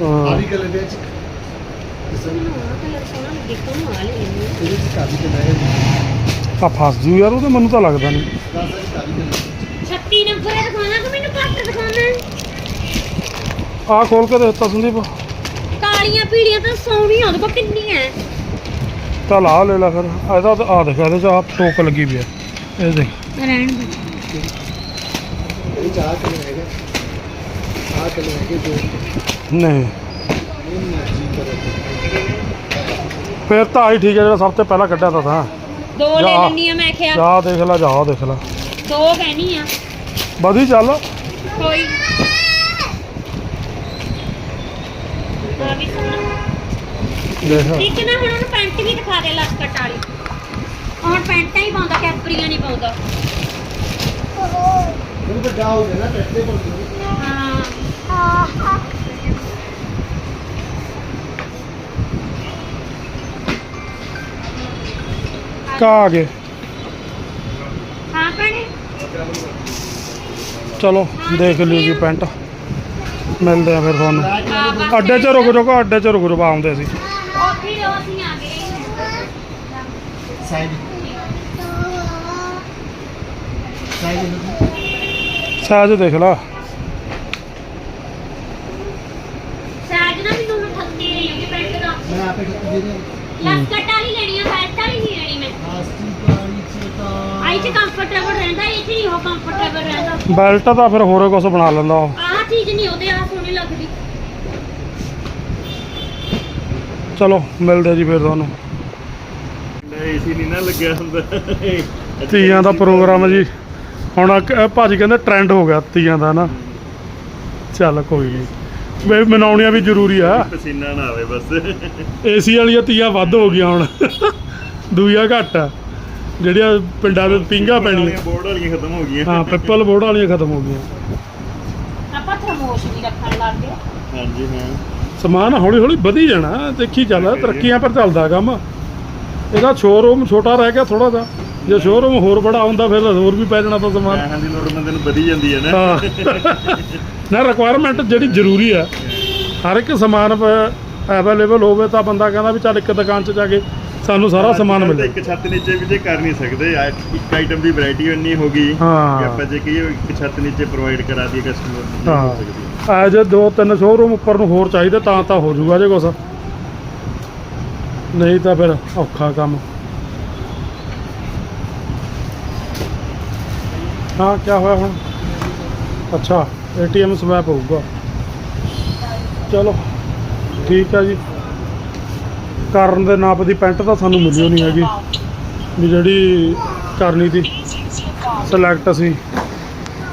ਹਾਂ।
ਕਲਰ ਦੇ
ਲੈ
ਇਹਦੇ ਕਾਫੀ ਕਲਰ ਹੈ।
ਆ ਫਸ ਜੂ ਯਾਰ ਉਹ ਤੇ ਮੈਨੂੰ ਤਾਂ ਲੱਗਦਾ ਨਹੀਂ
10 ਸਾਈਜ਼ ਕਾਫੀ ਕਲਰ
36 ਨੰਬਰ ਦਿਖਾਉਣਾ ਕਿ ਮੈਨੂੰ ਘੱਟ ਦਿਖਾਉਣਾ?
ਆ ਖੋਲ ਕੇ ਦੇ ਦਿੱਤਾ ਸੰਦੀਪ।
ਕਾਲੀਆਂ ਪੀੜੀਆਂ ਤਾਂ ਸੋਹਣੀਆਂ ਉਹਦੇ ਕੋਲ ਕਿੰਨੀਆਂ
ਚੱਲ ਆ ਲੈ ਲੈ ਫਿਰ। ਇਹਦਾ ਤਾਂ ਆ ਦੇਖ ਇਹਦੇ ਚ ਆ ਟੋਕ ਲੱਗੀ ਵੀ ਆ ਇਹ ਦੇਖ।
ਰਹਿਣ ਦੇ।
ਇਹ ਚਾਹ ਕਲਰ ਹੈਗਾ। ਆਹ ਕਲਰ ਹੈਗੇ ਦੋ।
ਨਹੀਂ।
ਇਹ ਮਰਜ਼ੀ ਕਲਰ
ਫਿਰ ਤਾਂ ਆਈ ਠੀਕ ਹੈ ਜਿਹੜਾ ਸਭ ਤੋਂ ਪਹਿਲਾਂ ਕੱਢਿਆ ਤਾਂ ਤਾਂ।
ਦੋ ਲੈ
ਜਾ।
ਲੈਣੀ ਆ ਮੈਂ ਕਿਹਾ।
ਜਾ ਦੇਖ ਲੈ ਜਾ ਦੇਖ ਲੈ।
ਦੋ ਕਹਿਣੀ ਆ।
ਵਧੀ ਚੱਲ।
ਕੋਈ। ਆ ਵੀ ਸੋਹਣਾ
ਦੇਖ।
ਇੱਕ ਨਾ ਹੁਣ ਉਹਨੂੰ ਪੈਂਟ ਵੀ ਦਿਖਾ ਦੇ ਲਸਕਟ ਵਾਲੀ। ਹੁਣ ਪੈਂਟਾਂ ਹੀ ਪਾਉਂਦਾ ਕੈਪਰੀਆਂ ਨਹੀਂ ਪਾਉਂਦਾ।
ਮੈਨੂੰ ਵੱਡਾ ਹੋ ਗਿਆ ਨਾ ਟੱਟੇ ਪਰ
ਹਾਂ
ਆਹ
ਕਾ ਆ ਗਏ।
ਹਾਂ ਭੈਣੇ?
ਚਲੋ ਦੇਖ ਲਿਓ ਜੀ ਪੈਂਟ। ਮਿਲਦੇ ਆ ਫਿਰ ਤੁਹਾਨੂੰ। ਅੱਡੇ 'ਚ ਰੁਕ ਰੁਕ ਅੱਡੇ 'ਚ ਰੁਕ ਰੁਕ ਆਉਂਦੇ ਸੀ।
ਉੱਥੇ ਹੀ ਰਹੋ, ਅਸੀਂ ਆ ਗਏ
ਸਾਈਜ਼ ਸਾਈਜ਼
ਸਾਈਜ਼ ਦੇਖ ਲਾ।
ਸਾਜ ਨਾ ਮੈਨੂੰ ਹੁਣ ਥੱਕੇ ਰਹੀ ਹੋਗੀ ਪੈਂਟ ਦਾ
ਮੈਂ ਆਪੇ ਖੱਤੀ ਦੇ ਰਿਹਾ
ਲਸਕਟ ਵਾਲੀ ਲੈਣੀ ਆ ਬੈਲਟ ਵਾਲੀ ਨਹੀਂ ਲੈਣੀ ਮੈਂ।
ਆਸਤੀ ਪਾਣੀ ਚ ਤਾਂ
ਆਈ ਚ ਕੰਫਰਟੇਬਲ ਰਹਿੰਦਾ ਇਹ ਚ ਨਹੀਂ ਉਹ ਕੰਫਰਟੇਬਲ ਰਹਿੰਦਾ।
ਬੈਲਟ ਤਾਂ ਫਿਰ ਹੋਰੇ ਕੁਝ ਬਣਾ ਲੈਂਦਾ ਉਹ।
ਆਹ ਚੀਜ਼ ਨਹੀਂ ਉਹਦੇ ਆ ਸੋਹਣੀ ਲੱਗਦੀ।
ਚਲੋ ਮਿਲਦੇ ਆ ਜੀ ਫਿਰ ਤੁਹਾਨੂੰ।
ਏਸੀ ਨਹੀਂ ਨਾ ਲੱਗਿਆ ਹੁੰਦਾ।
ਤੀਆਂ ਦਾ ਪ੍ਰੋਗਰਾਮ ਜੀ। ਹੁਣ ਆ ਕ- ਭਾਜੀ ਕਹਿੰਦੇ ਟ੍ਰੈਂਡ ਹੋ ਗਿਆ ਤੀਆਂ ਦਾ ਨਾ। ਚੱਲ ਕੋਈ ਨਹੀਂ ਵੇ ਮਨਾਉਣੀਆਂ ਵੀ ਜ਼ਰੂਰੀ ਆ।
ਪਸੀਨਾ ਨਾ ਆਵੇ ਬਸ।
ਏਸੀ ਵਾਲੀਆਂ ਤੀਆਂ ਵੱਧ ਹੋ ਗਈਆਂ ਹੁਣ। ਦੂਈਆਂ ਘੱਟ ਆ। ਜਿਹੜੀਆਂ ਪਿੰਡਾਂ ਦੇ ਪਿੰਗਾ ਪੈਣੀਆਂ।
ਬੋਰਡ ਵਾਲੀਆਂ ਖਤਮ ਹੋ ਗਈਆਂ।
ਹਾਂ ਪਿੱਪਲ ਬੋਰਡ ਵਾਲੀਆਂ ਖਤਮ ਹੋ ਗਈਆਂ।
ਆਪਾਂ ਥਰਮੋਸ਼ ਵੀ ਰੱਖਣ ਲੱਗ ਗਏ।
ਹਾਂਜੀ ਹਾਂ।
ਸਮਾਨ ਹੌਲੀ ਹੌਲੀ ਵਧੀ ਜਾਣਾ। ਦੇਖੀ ਚੱਲ ਤਰੱਕੀਆਂ ਪਰ ਚੱਲਦਾ ਕੰਮ। ਇਹਦਾ ਸ਼ੋਰੂਮ ਛੋਟਾ ਰਹਿ ਗਿਆ ਥੋੜਾ ਜਿਹਾ। ਜੇ ਸ਼ੋਰੂਮ ਹੋਰ ਬੜਾ ਹੁੰਦਾ ਫਿਰ ਹੋਰ ਵੀ ਪੈ ਜਾਣਾ ਤਾਂ ਸਮਾਨ।
ਪੈਸਿਆਂ ਦੀ ਲੋੜ ਬੰਦੇ ਨੂੰ ਵਧੀ ਜਾਂਦੀ ਹੈ ਨਾ।
ਹਾਂ। ਨਾ ਰਿਕੁਆਇਰਮੈਂਟ ਜਿਹੜੀ ਜ਼ਰੂਰੀ ਆ ਹਰ ਇੱਕ ਸਮਾਨ ਅਵੇਲੇਬਲ ਹੋਵੇ ਤਾਂ ਬੰਦਾ ਕਹਿੰਦਾ ਵੀ ਚੱਲ ਇੱਕ ਦੁਕਾਨ 'ਚ ਜਾ ਕੇ ਸਾਨੂੰ ਸਾਰਾ ਸਮਾਨ ਮਿਲੇ।
ਇੱਕ ਛੱਤ ਨੀਚੇ ਵੀ ਜੇ ਕਰ ਨਹੀਂ ਸਕਦੇ ਇੱਕ ਆਈਟਮ ਦੀ ਵੈਰਾਈਟੀ ਇੰਨੀ ਹੋ ਗਈ
ਹਾਂ।
ਕਿ ਆਪਾਂ ਜੇ ਕਹੀਏ ਇੱਕ ਛੱਤ ਨੀਚੇ ਪ੍ਰੋਵਾਈਡ ਕਰਾ ਦਈਏ ਕਸਟਮਰ ਨੂੰ ਹੋ ਸਕਦੀ।
ਹਾਂ ਆ ਜੇ ਦੋ ਤਿੰਨ ਸ਼ੋਰੂਮ ਉੱਪਰ ਨੂੰ ਹੋਰ ਚਾਹੀਦੇ ਤਾਂ ਤਾਂ ਹੋ ਜਾਊਗਾ ਜੇ ਕੁਛ। ਨਹੀਂ ਤਾਂ ਫਿਰ ਔਖਾ ਕੰਮ। ਹਾਂ ਕੀ ਹੋਇਆ ਹੁਣ? ਅੱਛਾ, ਏਟੀਐਮ ਸਵੈਪ ਹੋਊਗਾ। ਚਲੋ, ਠੀਕ ਹੈ ਜੀ। ਕਰਨ ਦੇ ਨਾਪ ਦੀ ਪੈਂਟ ਤਾਂ ਸਾਨੂੰ ਮਿਲੀ ਨਹੀਂ ਹੈਗੀ। ਵੀ ਜਿਹੜੀ ਕਰਨੀ ਦੀ ਸਿਲੈਕਟ ਅਸੀਂ,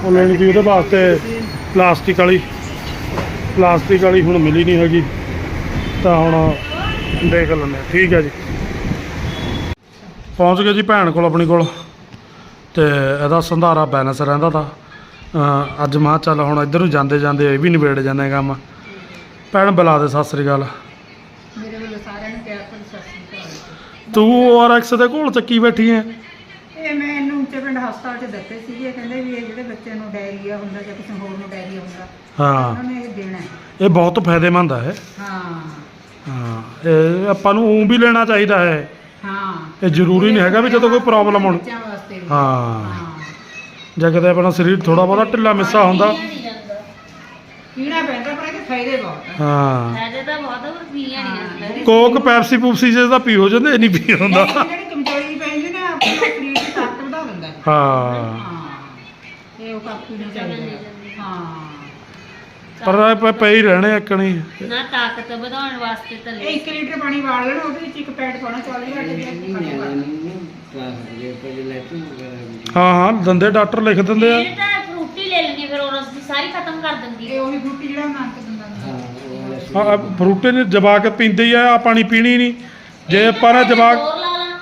ਉਹ ਲੈਣੀ ਸੀ ਉਹਦੇ ਵਾਸਤੇ ਪਲਾਸਟਿਕ ਵਾਲੀ। ਪਲਾਸਟਿਕ ਵਾਲੀ ਹੁਣ ਮਿਲੀ ਨਹੀਂ ਹੈਗੀ। ਤਾਂ ਹੁਣ ਦੇਖ ਲੈਂਦੇ ਹਾਂ। ਠੀਕ ਹੈ ਜੀ। ਪਹੁੰਚ ਗਏ ਜੀ ਭੈਣ ਕੋਲ, ਆਪਣੀ ਕੋਲ। ਤੇ ਇਹਦਾ ਸੰਧਾਰਾ ਬੈਲੈਂਸ ਰਹਿੰਦਾ ਤਾ। ਅਹ ਅੱਜ ਮਾਂ ਚੱਲ ਹੁਣ ਇੱਧਰ ਨੂੰ ਜਾਂਦੇ ਜਾਂਦੇ ਇਹ ਵੀ ਨਿਬੇੜ ਜਾਂਦੇ ਕੰਮ। ਭੈਣ ਬੁਲਾ ਦੇ ਸਤਿ ਸ੍ਰੀ ਅਕਾਲ।
ਮੇਰੇ ਵੱਲੋਂ ਸਾਰਿਆਂ ਨੂੰ ਪਿਆਰ ਭਰੀ ਸਤਿ ਸ੍ਰੀ ਅਕਾਲ।
ਤੂੰ ਆਰਐਕਸ ਦੇ ਕੋਲ ਚੱਕੀ ਬੈਠੀ ਐ?
ਇਹ ਮੈਨੂੰ ਉੱਚੇ ਪਿੰਡ ਹਸਪਤਾਲ 'ਚ ਦਿੱਤੇ ਸੀਗੇ। ਕਹਿੰਦੇ ਵੀ ਇਹ ਜਿਹੜੇ ਬੱਚੇ ਨੂੰ ਡਾਇਰੀਆ ਹੁੰਦਾ ਜਾਂ ਕਿਸੇ ਹੋਰ ਨੂੰ ਡਾਇਰੀਆ ਹੁੰਦਾ
ਹਾਂ।
ਨੇ ਇਹ ਦੇਣਾ ਹੈ।
ਇਹ ਬਹੁਤ ਫਾਇਦੇਮੰਦ ਹੈ
ਹਾਂ।
ਹਾਂ ਇਹ ਆਪਾਂ ਨੂੰ ਊਂ ਵੀ ਲੈਣਾ ਚਾਹੀਦਾ ਹੈ।
ਹਾਂ।
ਇਹ ਜ਼ਰੂਰੀ ਨਹੀਂ ਹੈਗਾ ਵੀ ਜਦੋਂ ਕੋਈ ਪ੍ਰੋਬਲਮ ਹੋਣੀ।
ਬੱਚਿਆਂ ਵਾਸਤੇ ਵੀ।
ਹਾਂ। ਜੇ ਕਿਤੇ ਆਪਣਾ ਸਰੀਰ ਥੋੜਾ ਬਹੁਤਾ ਢਿੱਲਾ ਮਿੱਸਾ ਹੁੰਦਾ।
ਪੀਣਾ ਪੈਂਦਾ ਪਰ ਇਹਦੇ ਫਾਇਦੇ ਬਹੁਤ ਹੈ
ਹਾਂ।
ਫਾਇਦੇ ਤਾਂ ਬਹੁਤ ਆ, ਪਰ ਪੀਆ ਨਹੀਂ ਜਾਂਦਾ।
ਕੋਕ ਪੈਪਸੀ ਪੂਪਸੀ ਜੇ ਤਾਂ ਪੀ ਹੋ ਜਾਂਦੇ ਇਹ ਨਹੀਂ ਪੀ ਹੁੰਦਾ।
ਇਹ ਜਿਹੜੀ ਕਮਜ਼ੋਰੀ ਪੈਂਦੀ ਨਾ ਆਪਣੇ ਸਰੀਰ ਦੀ ਤਾਕਤ ਵਧਾ ਦਿੰਦਾ। ਹੈ।
ਹਾਂ।
ਹਾਂ ਇਹ ਉਹ ਕੱਪ ਪੀਣਾ ਚਾਹੀਦਾ ਹੈ। ਹਾਂ
ਪਰ ਇਹ ਪ- ਪਏ ਹੀ ਰਹਿਣੇ ਇੱਕਣੀ
ਨਾ ਤਾਕਤ ਵਧਾਉਣ ਵਾਸਤੇ ਤਾਂ
ਇਹ 1 ਲੀਟਰ ਪਾਣੀ ਵਾਲ ਲੈਣਾ ਉਹਦੇ ਵਿੱਚ ਇੱਕ ਪੈਡ ਪਾਉਣਾ 40 ਘੰਟੇ ਦੀ ਇੱਕ ਖਤਮ ਕਰ
ਹਾਂ ਹਾਂ ਦੰਦੇ ਡਾਕਟਰ ਲਿਖ ਦਿੰਦੇ ਆ।
ਇਹ ਤਾਂ ਫਰੂਟੀ ਲੈ ਲੈਣੀ ਫਿਰ ਉਹ ਰਸ ਦੀ ਸਾਰੀ ਖਤਮ ਕਰ ਦਿੰਦੀ।
ਇਹ ਉਹੀ ਫਰੂਟੀ ਜਿਹੜਾ ਨਾਨਕ ਦਿੰਦਾ ਹੁੰਦਾ।
ਹਾਂ, ਆਹ ਫਰੂਟੇ ਨੇ ਜਵਾਕ ਪੀਂਦੇ ਹੀ ਆ ਆਹ ਪਾਣੀ ਪੀਣੀ ਨਹੀਂ। ਜੇ ਆਪਾਂ ਨੇ ਜਵਾਕ
ਹੋਰ ਲਾ ਲਾ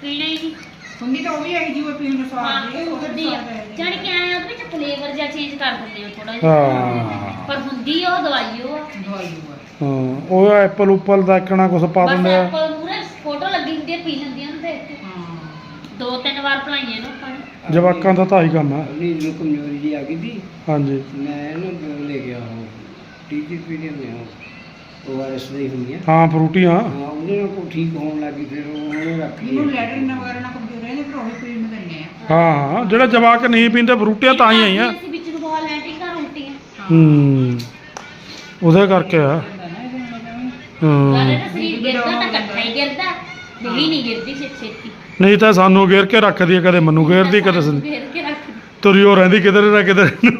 ਪੀਣਾ ਹੀ ਨਹੀਂ।
ਹੁੰਦੀ ਤਾਂ ਉਹ ਵੀ ਆਈ ਜਿਵੇਂ ਪੀਣ ਨੂੰ
ਹਾਂ
ਸਵਾਦ ਦੀ ਉਹਦੇ
ਹੁੰਦੀ ਆ
ਸਵਾਦ ਹੈ
ਜਾਣੀ ਕਿ ਆਏ ਉਹਦੇ ਵਿੱਚ ਫਲੇਵਰ ਜਿਹਾ ਚੇਂਜ ਕਰ ਦਿੰਦੇ ਹੋ ਥੋੜਾ ਜਿਹਾ।
ਹਾਂ।
ਪਰ ਹੁੰਦੀ ਉਹ ਦਵਾਈ ਉਹ। ਆ।
ਦਵਾਈ ਹੋਆ
ਹਾਂ ਉਹ ਐਪਲ ਉਪਲ ਦਾ ਇੱਕਣਾ ਕੁਛ ਪਾ
ਬਸ
ਦਿੰਦੇ ਆ?
ਐਪਲ ਮੂਰੇ ਫੋਟੋ ਲੱਗੀ ਹੁੰਦੀ ਆ ਪੀ ਲੈਂਦੀਆਂ ਉਹਨੂੰ ਦੇਖ ਕੇ
ਹਾਂ।
ਦੋ ਤਿੰਨ ਵਾਰ ਭਲਾਈਆਂ ਨੂੰ ਆਪਾਂ। ਨੇ
ਜਵਾਕਾਂ ਦਾ ਤਾਂ ਆਹੀ ਕੰਮ ਹੈ
ਨਹੀਂ ਜਦੋਂ ਕਮਜ਼ੋਰੀ ਜੀ ਆ ਗਈ ਸੀ।
ਹਾਂਜੀ।
ਮੈਂ ਇਹਨੂੰ ਦੋ ਲੈ ਗਿਆ ਉਹ ਨੇ ਆਰਐਸ ਦੀ ਹੁੰਦੀ ਆ।
ਹਾਂ ਫਰੂਟੀਆਂ।
ਹਾਂ ਉਹਦੇ ਨਾਲ ਕੋ ਠੀਕ ਹੋਣ ਲੱਗੀ ਫਿਰ ਉਹ ਉਹਨੂੰ ਰੱਖ
ਇਹਨੂੰ
ਲਈ
ਲੈਟਰਿਨ ਵਗੈਰਾ ਨਾ ਕਮਜ਼ੋਰ ਹੈ ਪਰ ਉਹ ਵੀ ਪੀਣ ਨੂੰ ਦਿੰਦੇ ਆ
ਹਾਂ ਹਾਂ ਜਿਹੜੇ ਜਵਾਕ ਨਹੀਂ ਪੀਂਦੇ ਫਰੂਟੀਆਂ ਤਾਂ ਹੀ ਆਈਆਂ।
ਅਸੀਂ ਵਿੱਚ ਨੂੰ ਬਹੁਤ ਲੈਂਟਿੰਗਾਂ ਰੋਟੀਆਂ
ਹੂੰ। ਉਹਦੇ ਕਰਕੇ ਆ।
ਨਾ
ਹੂੰ
ਤਾਂ ਸਰੀਰ ਗਿਰਦਾ ਤਾਂ ਇਕੱਠਾ ਹੀ ਗਿਰਦਾ। ਨਹੀਂ ਨਹੀਂ ਗਿਰਦੀ ਛੇਤੀ ਛੇਤੀ।
ਨਹੀਂ ਤਾਂ ਸਾਨੂੰ ਘੇਰ ਕੇ ਰੱਖਦੀ ਹੈ ਕਦੇ ਮੈਨੂੰ ਘੇਰਦੀ ਕਦੇ ਸਾਨੂੰ
ਫੇਰ ਕੇ ਰੱਖ
ਤੁਰੀ ਹੋ ਰਹਿੰਦੀ ਕਿਧਰੇ ਨਾ ਕਿਧਰੇ।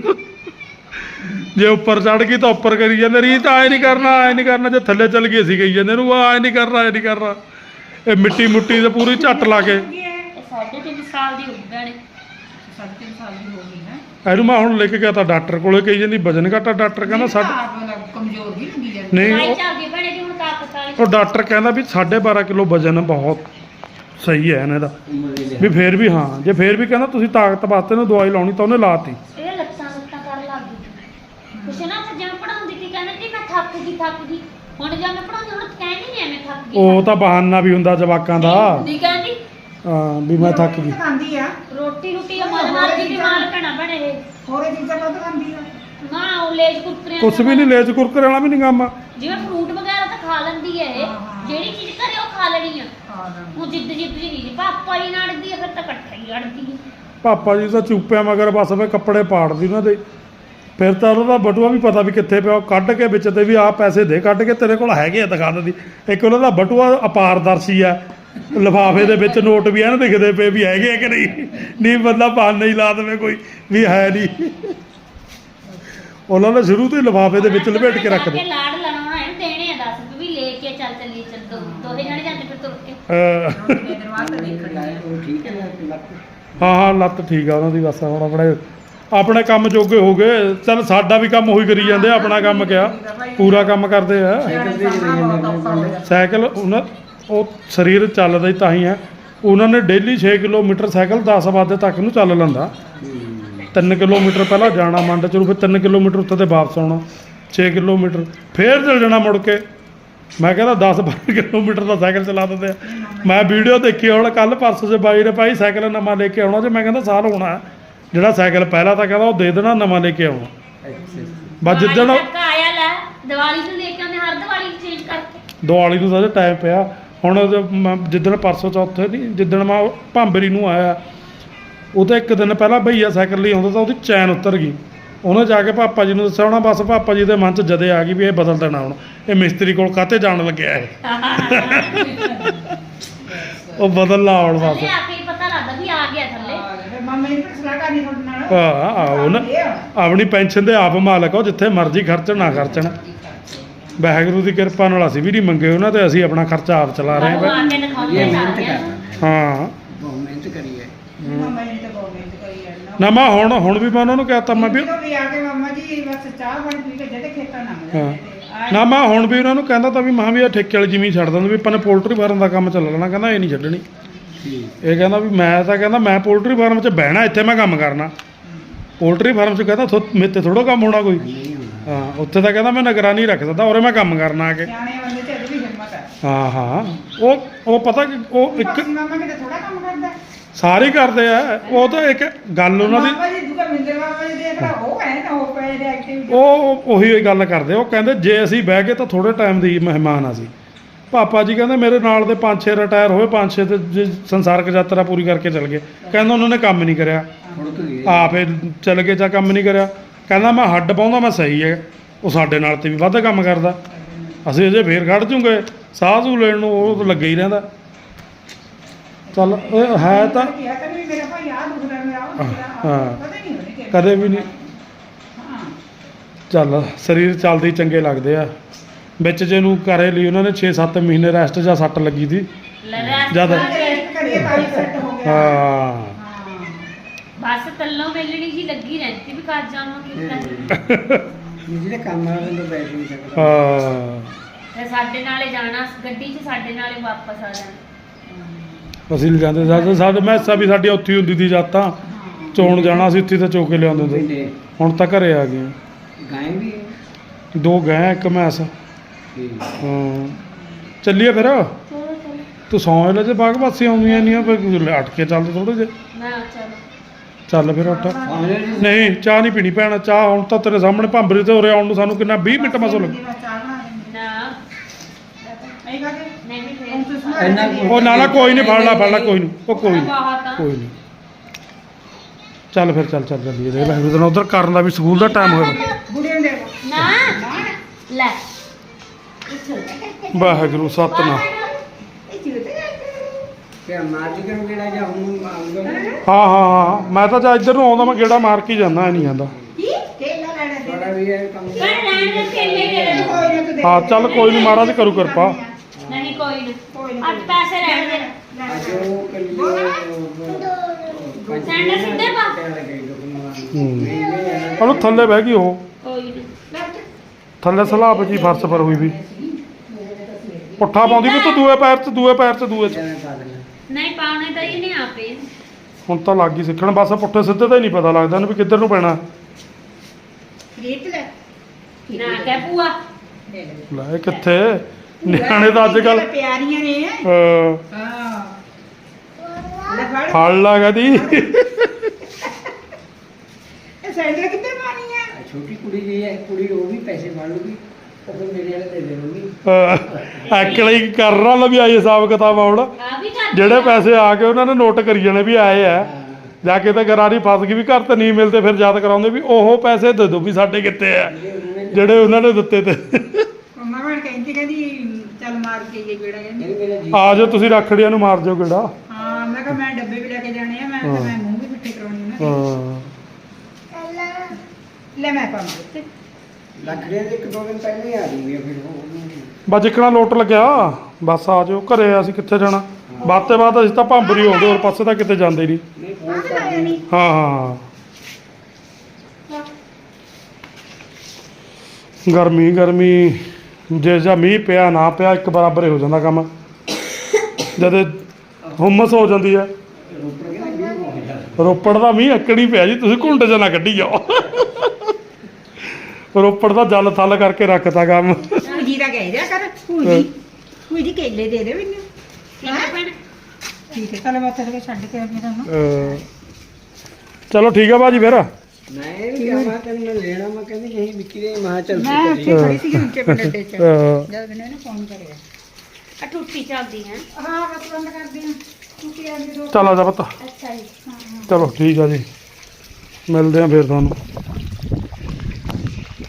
ਜੇ ਉੱਪਰ ਚੜ ਗਈ ਤਾਂ ਉੱਪਰ ਕਰੀ ਜਾਂਦੇ। ਰੀਤ ਆਏ ਨਹੀਂ ਕਰਨਾ ਆਏ ਨਹੀਂ ਕਰਨਾ। ਜੇ ਥੱਲੇ ਚੱਲ ਗਈ ਅਸੀਂ ਕਹੀ ਜਾਂਦੇ। ਨੂੰ ਆਏ ਨਹੀਂ ਕਰਨਾ ਆਏ ਨਹੀਂ ਕਰਨਾ। ਇਹ ਮਿੱਟੀ ਮੁੱਟੀ ਤੇ ਪੂਰੀ ਝੱਟ ਲਾ ਕੇ।
ਇਹ ਸਾਢੇ ਤਿੰਨ ਸਾਲ ਦੀ ਹੋ ਗਈ ਭੈਣੇ
ਸਾਢੇ ਤਿੰਨ ਸਾਲ ਦੀ ਹੋ ਗਈ ਹੈ
ਇਹਨੂੰ ਮੈਂ ਹੁਣ ਲੈ ਕੇ ਗਿਆ ਤਾਂ ਡਾਕਟਰ ਕੋਲੇ ਕਹੀ ਜਾਂਦੀ ਵਜਨ ਘਟਾ ਡਾਕਟਰ ਕਹਿੰਦਾ ਸਾਡਾ
ਕਮਜ਼ੋਰ ਵੀ ਹੁੰਦੀ ਜਾਂਦੀ।
ਨਹੀਂ ਉਹ-
ਚੱਲ ਗਈ ਭੈਣੇ ਦੀ ਹੁਣ ਤਾਕਤ ਵਾਲੀ।
ਉਹ ਡਾਕਟਰ ਕਹਿੰਦਾ ਵੀ 12.5 ਕਿਲੋ ਵਜਨ ਬਹੁਤ ਸਹੀ ਹੈ ਇਹਨਾਂ ਦਾ। ਵੀ ਫੇਰ ਵੀ ਹਾਂ ਜੇ ਫੇਰ ਵੀ ਕਹਿੰਦਾ ਤੁਸੀਂ ਤਾਕਤ ਵਾਸਤੇ ਨੂੰ ਦਵਾਈ ਲਾਉਣੀ ਤਾਂ ਉਹਨੇ ਲਾਤੀ।
ਇਹ ਲੱਤਾਂ ਲੱਤਾਂ ਕਰਨ ਲੱਗ ਗਈ। ਕੁਛ ਨਾ ਫਿਰ ਜਿਵੇਂ ਪੜਾਉਂਦੀ ਸੀ ਕਹਿੰਦੇ ਕਿ ਮੈਂ ਥੱਕ ਗਈ ਥੱਕ ਗਈ। ਹੁਣ ਜਦ ਮੈਂ ਪੜਾਉਂਦੀ ਹੁਣ ਕਹਿੰਦੀ ਨਹੀਂ ਐਵੇਂ ਥੱਕ ਗਈ।
ਉਹ ਤਾਂ ਬਹਾਨਾ ਵੀ ਹੁੰਦਾ ਜਵਾਕਾਂ ਦਾ।
ਨਹੀਂ ਕਹਿੰਦੀ
ਹਾਂ ਵੀ ਮੈਂ ਥੱਕ ਗਈ।
ਖਾਂਦੀ ਆ?
ਰੋਟੀ ਰੋਟੀ ਮਨ ਮਰਜ਼ੀ ਦੀ ਮਾਲ ਭੈਣਾ ਬਣੇ ਇਹ
ਹੋਰੇ ਚੀਜ਼ਾਂ ਕਦ ਖਾਂਦੀ ਆ?
ਨਾ ਉਹ ਲੇਜ ਕੁਰਕਰੇ
ਕੁਛ ਵੀ ਨਹੀਂ ਲੇਜ ਕੁਰਕਰੇ ਵਾਲਾ ਵੀ ਨਹੀਂ ਕੰਮ।
ਜਿਵੇਂ ਫਰੂਟ ਵਗੈਰਾ ਤਾਂ ਖਾ ਲੈਂਦੀ ਹੈ। ਜਿਹੜੀ ਚੀਜ਼ ਘਰੇ ਉਹ ਖਾ ਲੈਣੀ ਆ। ਉਹ ਜਿੱਦ ਜਿੱਦ ਜੀ ਨਹੀਂ ਪਾਪਾ ਹੀ ਨੜਦੀ ਆ ਫਿਰ ਤਾਂ ਇਕੱਠਾ ਹੀ ਅੜਦੀ ਆ।
ਪਾਪਾ ਜੀ ਤਾਂ ਚੂਪਿਆਂ ਮਗਰ ਬਸ ਵੇ ਕੱਪੜੇ ਪਾੜਦੀ ਉਹਨਾਂ ਦੇ। ਫਿਰ ਤਾਂ ਉਹਦਾ ਬਟੂਆ ਵੀ ਪਤਾ ਵੀ ਕਿੱਥੇ ਪਿਆ ਉਹ ਕੱਢ ਕੇ ਵਿੱਚ ਤੇ ਵੀ ਆਹ ਪੈਸੇ ਦੇ ਕੱਢ ਕੇ ਤੇਰੇ ਕੋਲ ਹੈਗੇ ਆ ਦਿਖਾ ਦਿੰਦੀ ਇੱਕ ਉਹਨਾਂ ਦਾ ਬਟੂਆ ਅਪਾਰਦਰਸ਼ੀ ਆ। ਲਿਫਾਫੇ ਦੇ ਵਿੱਚ ਨੋਟ ਵੀ ਐਨ ਦਿਖਦੇ ਪਏ ਵੀ ਹੈਗੇ ਆ ਕਿ ਨਹੀਂ? ਨਹੀਂ ਬੰਦਾ ਪਾਣ ਨਹੀਂ ਲਾ ਦੇਵੇ ਕੋਈ ਵੀ ਹੈ ਨਹੀਂ। ਉਹਨਾਂ ਨੇ ਸ਼ੁਰੂ ਤੋਂ ਹੀ ਲਿਫਾਫੇ ਦੇ ਵਿੱਚ ਲਪੇਟ ਕੇ ਰੱਖ ਦੇ
ਲਾੜ ਲਾਉਣਾ ਇਹਨੂੰ ਦੇਣੇ ਆ 10 ਰੁਪਏ ਵੀ ਲੈ ਕੇ ਚੱਲ ਚੱਲੀ ਚੱਲ ਦੋ ਦੋਹੇ ਜਣੇ ਜਾਂਦੇ ਫਿਰ ਤੁਰ ਕੇ।
ਅਹ
ਦਰਵਾਜ਼ਾ ਦੇਖਣ
ਲਾਇਆ ਉਹ ਠੀਕ ਹੈ।
ਹਾਂ ਹਾਂ ਲੱਤ ਠੀਕ ਆ ਉਹਨਾਂ ਦੀ ਬਸ ਹੁਣ ਆਪਣੇ ਆਪਣੇ ਕੰਮ ਜੋਗੇ ਹੋ ਗਏ। ਚਲ ਸਾਡਾ ਵੀ ਕੰਮ ਉਹੀ ਕਰੀ ਜਾਂਦੇ ਆ, ਆਪਣਾ ਕੰਮ ਕਿਆ ਪੂਰਾ ਕੰਮ ਕਰਦੇ ਆ। ਸਾਈਕਲ ਉਹਨਾਂ ਉਹ ਸਰੀਰ ਚੱਲਦਾ ਹੀ ਤਾਂ ਹੀ ਹੈ। ਉਹਨਾਂ ਨੇ ਡੇਲੀ 6 ਕਿਲੋਮੀਟਰ ਸਾਈਕਲ 10 ਵਜੇ ਤੱਕ ਨੂੰ ਚੱਲ ਲੈਂਦਾ। 3 ਕਿਲੋਮੀਟਰ ਪਹਿਲਾਂ ਜਾਣਾ ਮੰਡ ਚਲੋ ਫਿਰ 3 ਕਿਲੋਮੀਟਰ ਉੱਥੇ ਤੇ ਵਾਪਸ ਆਉਣਾ। 6 ਕਿਲੋਮੀਟਰ ਫੇਰ ਚੱਲ ਜਾਣਾ ਮੁੜ ਕੇ। ਮੈਂ ਕਹਿੰਦਾ 10 12 ਕਿਲੋਮੀਟਰ ਦਾ ਸਾਈਕਲ ਚਲਾ ਦਿੰਦੇ ਆ। ਮੈਂ ਵੀਡੀਓ ਦੇਖੀ ਹੁਣ ਕੱਲ ਪਰਸੋਂ ਜੇ ਬਾਈ ਨੇ ਭਾਈ ਸਾਈਕਲ ਨਵਾਂ ਲੈ ਕੇ ਆਉਣਾ ਜੇ ਮੈਂ ਕਹਿੰਦਾ ਸਾਲ ਹੋਣਾ। ਜਿਹੜਾ ਸਾਈਕਲ ਪਹਿਲਾਂ ਤਾਂ ਕਹਿੰਦਾ ਉਹ ਦੇ ਦੇਣਾ ਨਵਾਂ ਲੈ ਕੇ ਆਉਣਾ। ਬਸ ਜਿੱਦਣ
ਆਇਆ ਲੈ ਦੀਵਾਲੀ ਤੋਂ ਲੈ ਕੇ ਆਉਂਦੇ ਹਰ ਦੀਵਾਲੀ ਚੇਂਜ ਕਰਕੇ।
ਦੀਵਾਲੀ ਨੂੰ ਤਾਂ ਟਾਈਮ ਪਿਆ। ਹੁਣ ਜਿੱਦਣ ਪਰਸੋਂ ਚੌਥੇ ਨਹੀਂ ਜਿੱਦਣ ਮੈਂ ਭਾਂਬਰੀ ਨੂੰ ਆਇਆ ਉਹ ਤਾਂ ਇੱਕ ਦਿਨ ਪਹਿਲਾਂ ਭਈਆ ਸਾਈਕਲ ਲਈ ਆਉਂਦਾ ਤਾਂ ਉਹਦੀ ਚੈਨ ਉਤਰ ਗਈ। ਉਹਨੇ ਜਾ ਕੇ ਪਾਪਾ ਜੀ ਨੂੰ ਦੱਸਿਆ ਹੋਣਾ ਬਸ ਪਾਪਾ ਜੀ ਦੇ ਮਨ 'ਚ ਜਦੇ ਆ ਗਈ ਵੀ ਇਹ ਬਦਲ ਦੇਣਾ ਹੁਣ। ਇਹ ਮਿਸਤਰੀ ਕੋਲ ਕਾਤੇ ਜਾਣ ਲੱਗਿਆ ਇਹ? ਉਹ ਬਦਲ ਲਾ ਆਉਣ ਬਸ।
ਥੱਲੇ ਆ ਕੇ ਹੀ ਪਤਾ ਲੱਗਦਾ ਵੀ ਆ ਗਿਆ ਥੱਲੇ।
ਮਾਮੇ ਦੀ ਫਿਰ ਸਲਾਹ ਕਰਨੀ ਤੁਹਾਡੇ ਨਾਲ?
ਹਾਂ ਆਹੋ ਨਾ।
ਇਹ ਆ।
ਆਪਣੀ ਪੈਨਸ਼ਨ ਦੇ ਆਪ ਮਾਲਕ ਹੋ ਜਿੱਥੇ ਮਰਜ਼ੀ ਖਰਚਣ ਨਾ ਖਰਚਣ। ਵਾਹਿਗੁਰੂ ਦੀ ਕਿਰਪਾ ਨਾਲ ਅਸੀਂ ਵੀ ਨਹੀਂ ਮੰਗੇ ਉਹਨਾਂ ਤੇ ਅਸੀਂ ਆਪਣਾ ਖਰਚਾ ਆਪ ਚਲਾ ਰਹੇ ਹਾਂ।
ਦਿਖਾਉਂਦੇ
ਇਹ ਮਿਹਨਤ
ਸਾਰਿਆਂ
ਹਾਂ।
ਬਹੁਤ ਮਿਹਨਤ ਕਰੀ ਹੈ।
ਮਾਮਾ ਜੀ ਨੇ ਤਾਂ ਬਹੁਤ ਮਿਹਨਤ ਕਰੀ ਹੈ।
ਨਾ ਮੈਂ ਹੁਣ ਹੁਣ ਵੀ ਮੈਂ ਉਹਨਾਂ ਨੂੰ ਕਹਤਾ ਮੈਂ ਵੀ
ਜਦੋਂ ਵੀ ਆ ਕੇ ਮਾਮਾ ਜੀ ਬਸ ਚਾਹ ਪਾਣੀ ਪੀ ਕੇ ਜਦੇ ਖੇਤਾਂ ਲੰਘ
ਹਾਂ।
ਜਾਂਦੇ ਨੇ।
ਮੈਂ ਹੁਣ ਵੀ ਉਹਨਾਂ ਨੂੰ ਕਹਿੰਦਾ ਤਾਂ ਵੀ ਮਹਾਂ ਵੀ ਇਹ ਠੇਕੇ ਵਾਲੀ ਜ਼ਮੀਨ ਛੱਡ ਦਿੰਦੇ ਵੀ ਆਪਾਂ ਨੇ ਪੋਲਟਰੀ ਫਾਰਮ ਦਾ ਕੰਮ ਚੱਲ ਲੈਣਾ ਕਹਿੰਦਾ ਇਹ ਨਹੀਂ ਛੱਡਣੀ।
ਠੀਕ।
ਇਹ ਕਹਿੰਦਾ ਵੀ ਮੈਂ ਤਾਂ ਕਹਿੰਦਾ ਮੈਂ ਪੋਲਟਰੀ ਫਾਰਮ 'ਚ ਬਹਿਣਾ ਇੱਥੇ ਮੈਂ ਕੰਮ ਕਰਨਾ। ਪੋਲਟਰੀ ਫਾਰਮ 'ਚ ਕਹਿੰਦਾ ਥੋ- ਮੇਰੇ ਤੇ ਥੋੜਾ ਕੰਮ ਹੋਣਾ ਕੋਈ।
ਨਹੀਂ
ਹਾਂ ਉੱਥੇ ਤਾਂ ਕਹਿੰਦਾ ਮੈਂ ਨਿਗਰਾਨੀ ਰੱਖ ਸਕਦਾ ਔਰੇ ਮੈਂ ਕੰਮ ਕਰਨਾ ਆ ਕੇ।
ਸਿਆਣੇ ਬੰਦੇ ਚ ਅਜੇ ਵੀ ਹਿੰਮਤ ਹੈ।
ਹਾਂ ਹਾਂ। ਉਹ ਉਹ ਪਤਾ ਕਿ ਉਹ ਇੱਕ
ਬਾਕੀ ਮਾਮਾ ਕਿਤੇ ਥੋੜਾ ਕੰਮ ਕਰਦਾ ਹੈ।
ਸਾਰੇ ਕਰਦੇ ਆ। ਉਹ ਤਾਂ ਇੱਕ ਗੱਲ ਉਹਨਾਂ ਦੀ
ਮਾਮਾ ਜੀ ਦੁਕਾ ਮਿੰਦਰ ਮਾਮਾ ਜੀ ਦੇਖ ਲਾ ਉਹ ਹੈ ਨਾ ਉਹ ਪਏ ਦੇ ਐਕਟਿਵਿਟੀ
ਉਹ ਉਹੀ ਗੱਲ ਕਰਦੇ ਉਹ ਕਹਿੰਦੇ ਜੇ ਅਸੀਂ ਬਹਿ ਗਏ ਤਾਂ ਥੋੜੇ ਟਾਈਮ ਦੀ ਮਹਿਮਾਨ ਆ ਸੀ ਪਾਪਾ ਜੀ ਕਹਿੰਦੇ ਮੇਰੇ ਨਾਲ ਦੇ ਪੰਜ ਛੇ ਰਿਟਾਇਰ ਹੋਏ ਪੰਜ ਛੇ ਤੇ ਜੇ ਸੰਸਾਰਕ ਯਾਤਰਾ ਪੂਰੀ ਕਰਕੇ ਚਲ ਗਏ। ਕਹਿੰਦਾ ਉਹਨਾਂ ਨੇ ਕੰਮ ਨਹੀਂ ਕਰਿਆ।
ਹੁਣ ਤੂੰ ਇਹ
ਆਪੇ ਚਲ ਗਏ ਜਾਂ ਕੰਮ ਨਹੀਂ ਕਰਿਆ। ਕਹਿੰਦਾ ਮੈਂ ਹੱਡ ਪਾਉਂਦਾ ਮੈਂ ਸਹੀ ਹੈ। ਉਹ ਸਾਡੇ ਨਾਲ ਤੇ ਵੀ ਵੱਧ ਕੰਮ ਕਰਦਾ। ਅਸੀਂ ਅਜੇ ਫੇਰ ਖੜ ਜੂਗੇ ਸਾਹ ਸੂ ਲੈਣ ਨੂੰ ਉਹ ਤਾਂ ਲੱਗੇ ਹੀ ਰਹਿੰਦਾ। ਚੱਲ ਇਹ ਹੈ ਤਾਂ
ਕਿਹਾ ਤਾਂ ਵੀ ਮੇਰਾ ਭਾਈ ਆ ਦੁਖਦਾ ਮੇਰਾ ਉਹ ਦੁਖਦਾ
ਹਾਂ।
ਪਤਾ ਨਹੀਂ ਉਹਨੇ ਕਿਹਾ
ਕਦੇ ਵੀ ਨਹੀਂ।
ਹਾਂ।
ਚੱਲ ਸਰੀਰ ਚੱਲਦੇ ਹੀ ਚੰਗੇ ਲੱਗਦੇ ਆ। ਵਿੱਚ ਜੇ ਨੂੰ ਕਰੇ ਲਈ ਉਹਨਾਂ ਨੇ 6-7 ਮਹੀਨੇ ਰੈਸਟ ਜਾਂ ਸੱਟ ਲੱਗੀ ਸੀ।
ਰੈਸਟ
ਜ਼ਿਆਦਾ।
ਰੈਸਟ ਕਰੀਏ ਤਾਂ ਹੀ ਸੈੱਟ ਹੋ ਗਿਆ।
ਹਾਂ
ਹਾਂ।
ਬਸ ਤੱਲੋਂ ਮਿਲਣੀ ਜੀ ਲੱਗੀ ਰਹਿੰਦੀ ਵੀ ਕਰ ਜਾਵਾਂ ਕਿੱਦਾਂ।
ਜਿਹੜੇ ਕੰਮ ਵਾਲਾ ਬੰਦਾ ਬੈਠ ਨਹੀਂ ਸਕਦਾ।
ਹਾਂ।
ਤੇ ਸਾਡੇ ਨਾਲੇ ਜਾਣਾ ਗੱਡੀ 'ਚ ਸਾਡੇ ਨਾਲੇ ਵਾਪਸ ਆ ਜਾਣਾ।
ਅਸੀਂ ਲੈ ਜਾਂਦੇ ਸਾਡੇ ਸਾਡੇ ਮੈਸਾਂ ਵੀ ਸਾਡੀ ਉੱਥੇ ਹੀ ਹੁੰਦੀ ਸੀ ਜਾਤਾਂ। ਚੋਣ ਜਾਣਾ ਸੀ ਉੱਥੇ ਤਾਂ ਚੋ ਕੇ ਲਿਆਉਂਦੇ ਸੀ।
ਪਿੰਡੇ
ਹੁਣ ਤਾਂ ਘਰੇ ਆ ਗਏ।
ਗਾਏ ਵੀ ਹੈ।
ਦੋ ਗਏ ਇੱਕ ਮੈਸ।
ਠੀਕ।
ਹਾਂ। ਚੱਲੀਏ ਫਿਰ?
ਚਲੋ ਚਲੋ।
ਤੂੰ ਸੌਂ ਲੈ ਜੇ ਬਾਗ ਪਾਸੇ ਆਉਂਦੀਆਂ ਨਹੀਂ ਫਿਰ ਅਟ ਕੇ ਚੱਲਦੇ ਥੋੜੇ ਜੇ।
ਨਾ ਚਲੋ।
ਚੱਲ ਫਿਰ ਉੱਠ। ਨਹੀਂ ਚਾਹ ਨਹੀਂ ਪੀਣੀ ਭੈਣਾ ਚਾਹ ਹੁਣ ਤਾਂ ਤੇਰੇ ਸਾਹਮਣੇ ਭਾਂਬਰੀ ਤੇ ਉਰੇ ਆਉਣ ਨੂੰ ਸਾਨੂੰ ਕਿੰਨਾ 20 ਮਿੰਟ ਮਸੋ ਲੱਗੇ
ਨਾ।
ਉਹ ਨਾ ਨਾ ਕੋਈ ਨਹੀਂ ਫੜ ਲਾ ਫੜ ਲਾ ਕੋਈ ਨਹੀਂ। ਉਹ ਕੋਈ ਨਹੀਂ ਕੋਈ ਨਹੀਂ। ਚੱਲ ਫਿਰ ਚੱਲ ਚੱਲ ਚੱਲੀਏ। ਦੇ ਵਾਹਿਗੁਰੂ ਦਾ ਉਧਰ ਕਰਨ ਦਾ ਵੀ ਸਕੂਲ ਦਾ ਟਾਈਮ ਹੋਇਆ।
ਗੁੜੀਆਂ ਦੇ
ਨਾ। ਲੈ।
ਵਾਹਿਗੁਰੂ ਸਤਨਾਮ।
ਕਿ ਜਾਂ ਹੁਣ
ਹਾਂ? ਹਾਂ ਹਾਂ ਮੈਂ ਤਾਂ ਜਾਂ ਇੱਧਰ ਨੂੰ ਆਉਂਦਾ ਮੈਂ ਗੇੜਾ ਮਾਰ ਕੇ ਹੀ ਜਾਂਦਾ ਐ ਨਹੀਂ ਜਾਂਦਾ
ਕੇਲਾ ਲੈਣਾ ਦੇ
ਬੜਾ ਵੀ ਹੈ ਕੰਮ
ਮੈਂ ਰਹਿਣ ਦੇ ਕੇਲੇ ਦੇ ਦੇ
ਕੋਈ ਨਾ ਤੂੰ ਦੇ
ਹਾਂ ਚੱਲ ਕੋਈ ਨਹੀਂ ਮਹਾਰਾਜ ਕਰੂ ਕਿਰਪਾ।
ਨਹੀਂ ਕੋਈ ਨਾ।
ਕੋਈ ਨਾ
ਅੱਠ ਪੈਸੇ ਰਹਿਣ ਦੇ।
ਅੱਜ ਉਹ ਕੱਲਿਓ
ਸੈਂਡਲ ਸਿੱਧੇ ਪਾ।
ਹਲੋ ਥੱਲੇ ਬਹਿ ਗਈ ਉਹ।
ਕੋਈ ਨਾ।
ਥੱਲੇ ਸਲਾਬ ਜੀ ਫਰਸ਼ ਪਰ ਹੋਈ ਵੀ। ਪੁੱਠਾ ਪਾਉਂਦੀ ਵੀ ਤੂੰ ਦੂਏ ਪੈਰ 'ਚ ਦੂਏ ਪੈਰ 'ਚ ਦੂਏ 'ਚ।
ਨਹੀਂ ਪਾਉਣੇ ਤਾਂ ਹੀ ਨਹੀਂ ਆਪੇ।
ਹੁਣ ਤਾਂ ਲੱਗ ਗਈ ਸਿੱਖਣ ਬਸ ਪੁੱਠੇ ਸਿੱਧੇ ਹੀ ਨਹੀਂ ਪਤਾ ਲੱਗਦਾ ਇਹਨੂੰ ਵੀ ਕਿੱਧਰ ਨੂੰ ਪੈਣਾ।
ਖਰੀਦ ਲੈ।
ਨਾ ਕਹਿ ਭੂਆ।
ਲੈ ਕਿੱਥੇ? ਨਿਆਣੇ ਤਾਂ ਅੱਜ ਕੱਲ
ਪਿਆਰੀਆਂ ਨੇ। ਹਾਂ। ਲੈ ਫੜ।
ਫੜ ਲਾ ਕਦੀ
ਇਹ ਸੈਂਡਲ ਕਿੱਥੇ ਪਾਣੀ ਆ?
ਛੋਟੀ ਕੁੜੀ ਜੀ ਹੈ ਕੁੜੀ ਉਹ ਵੀ ਪੈਸੇ ਫੜ ਲੂਗੀ ਉਹ ਫਿਰ ਮੇਰੇ ਵਾਲੇ ਦੇ ਦੇਣਗੇ।
ਐਕਲੀ ਕਰ ਰਹਾ ਵੀ ਆਈ ਹਿਸਾਬ ਕਿਤਾਬ ਆਉਣ।
ਆ ਵੀ
ਜਿਹੜੇ ਪੈਸੇ ਆ ਕੇ ਉਹਨਾਂ ਨੇ ਨੋਟ ਕਰੀ ਜਾਣੇ ਵੀ ਆਏ ਆ ਜਾ ਕੇ ਤਾਂ ਗਰਾਰੀ ਫਸ ਗਈ ਵੀ ਘਰ ਤੇ ਨਹੀਂ ਮਿਲਦੇ ਫਿਰ ਯਾਦ ਕਰਾਉਂਦੇ ਵੀ ਉਹ ਪੈਸੇ ਦੇ ਦਿਓ ਵੀ ਸਾਡੇ ਕਿੱਥੇ ਆ ਜਿਹੜੇ ਉਹਨਾਂ ਨੇ ਦਿੱਤੇ ਤੇ।
ਮੰਮਾ ਬਣ ਕਹਿੰਦੀ ਕਹਿੰਦੀ ਚੱਲ ਮਾਰ ਕੇ ਇਹ ਗੇੜਾ ਕਹਿੰਦੀ।
ਇਹ ਮੇਰਾ ਜੀ
ਆ ਜਾਓ ਤੁਸੀਂ ਰੱਖੜੀਆਂ ਨੂੰ ਮਾਰ ਜਾਓ ਕਿਹੜਾ।
ਹਾਂ ਮੈਂ ਕਿਹਾ ਮੈਂ ਡੱਬੇ ਵੀ ਲੈ ਕੇ ਜਾਣੇ ਆ ਮੈਂ
ਹਾਂ।
ਤੇ ਮੈਂ ਮੂੰਹ ਵੀ ਮਿੱਠੇ ਕਰਾਉਣੀ ਉਹਨਾਂ ਦੇ
ਹਾਂ।
ਲੈ ਮੈਂ ਪਾਵਾਂ ਉੱਤੇ
ਲੱਕੜੀਆਂ ਦੇ ਇੱਕ ਦੋ ਦਿਨ ਪਹਿਲੇ ਹੀ ਆ ਜੂਗੀ ਫਿਰ ਉਹ
ਬਸ ਜਿੱਕਣਾ ਲੋਟ ਲੱਗਿਆ ਬਸ ਆ ਜਾਓ ਘਰੇ ਅਸੀਂ ਕਿੱਥੇ ਜਾਣਾ? ਵੱਧ ਤੋਂ ਵੱਧ ਅਸੀਂ ਤਾਂ ਭਾਂਬਰੀ ਹੋਂਦੇ ਹੋਰ ਪਾਸੇ ਤਾਂ ਕਿਤੇ ਜਾਂਦੇ ਨਹੀਂ। ਹਾਂ ਹਾਂ। ਗਰਮੀ ਗਰਮੀ ਜੇ ਜਾਂ ਮੀਂਹ ਪਿਆ ਨਾ ਪਿਆ ਇੱਕ ਬਰਾਬਰ ਹੋ ਜਾਂਦਾ ਕੰਮ। ਜਦ ਹੁਮਸ ਹੋ ਜਾਂਦੀ ਹੈ। ਰੋਪੜ ਦਾ ਮੀਂਹ ਅਕੜੀ ਪਿਆ ਜੀ ਤੁਸੀਂ ਘੁੰਡ ਜਨਾ ਕੱਢੀ ਜਾਓ। ਰੋਪੜ ਦਾ ਜਲ ਥਲ ਕਰਕੇ ਰੱਖਦਾ ਕੰਮ।
ਭੂਜੀ ਦਾ ਕਹਿ ਦਿਆ ਕਰ ਭੂਜੀ ਭੂਜੀ ਕੇਲੇ ਦੇ ਦੇ ਮੈਨੂੰ। ਠੀਕ ਹੈ ਕੱਲ ਮੈਂ ਉੱਥੇ ਛੱਡ ਕੇ ਆਉਂਦੀ ਤੁਹਾਨੂੰ
ਅਹ ਚਲੋ ਠੀਕ ਆ ਬਾਜੀ ਫਿਰ।
ਮੈਂ ਇਹ ਵੀ ਕਿਹਾ ਮੈਂ ਤੈਨੂੰ ਮੈਂ ਲੈਣਾ ਮੈਂ ਕਹਿੰਦੀ ਨਹੀਂ ਵਿੱਕੀ ਦੇ ਮਾਂ ਚੱਲ
ਮੈਂ ਉੱਥੇ ਖੜੀ ਸੀ ਉੱਚੇ ਪਿੰਡ ਚ
ਅਹ
ਜਦ ਮੈਨੂੰ ਇਹਨੇ ਫੋਨ ਕਰਿਆ।
ਆ ਟੁੱਟੀ ਚੱਲਦੀ ਹੈ।
ਹਾਂ ਬਸ ਬੰਦ ਕਰਦੀ ਹਾਂ। ਤੁਸੀਂ ਆਂਦੇ ਦੋ
ਚੱਲ ਆ ਜਾ ਪੁੱਤ।
ਅੱਛਾ ਜੀ
ਚਲੋ ਠੀਕ ਆ ਜੀ। ਮਿਲਦੇ ਆ ਫਿਰ ਤੁਹਾਨੂੰ।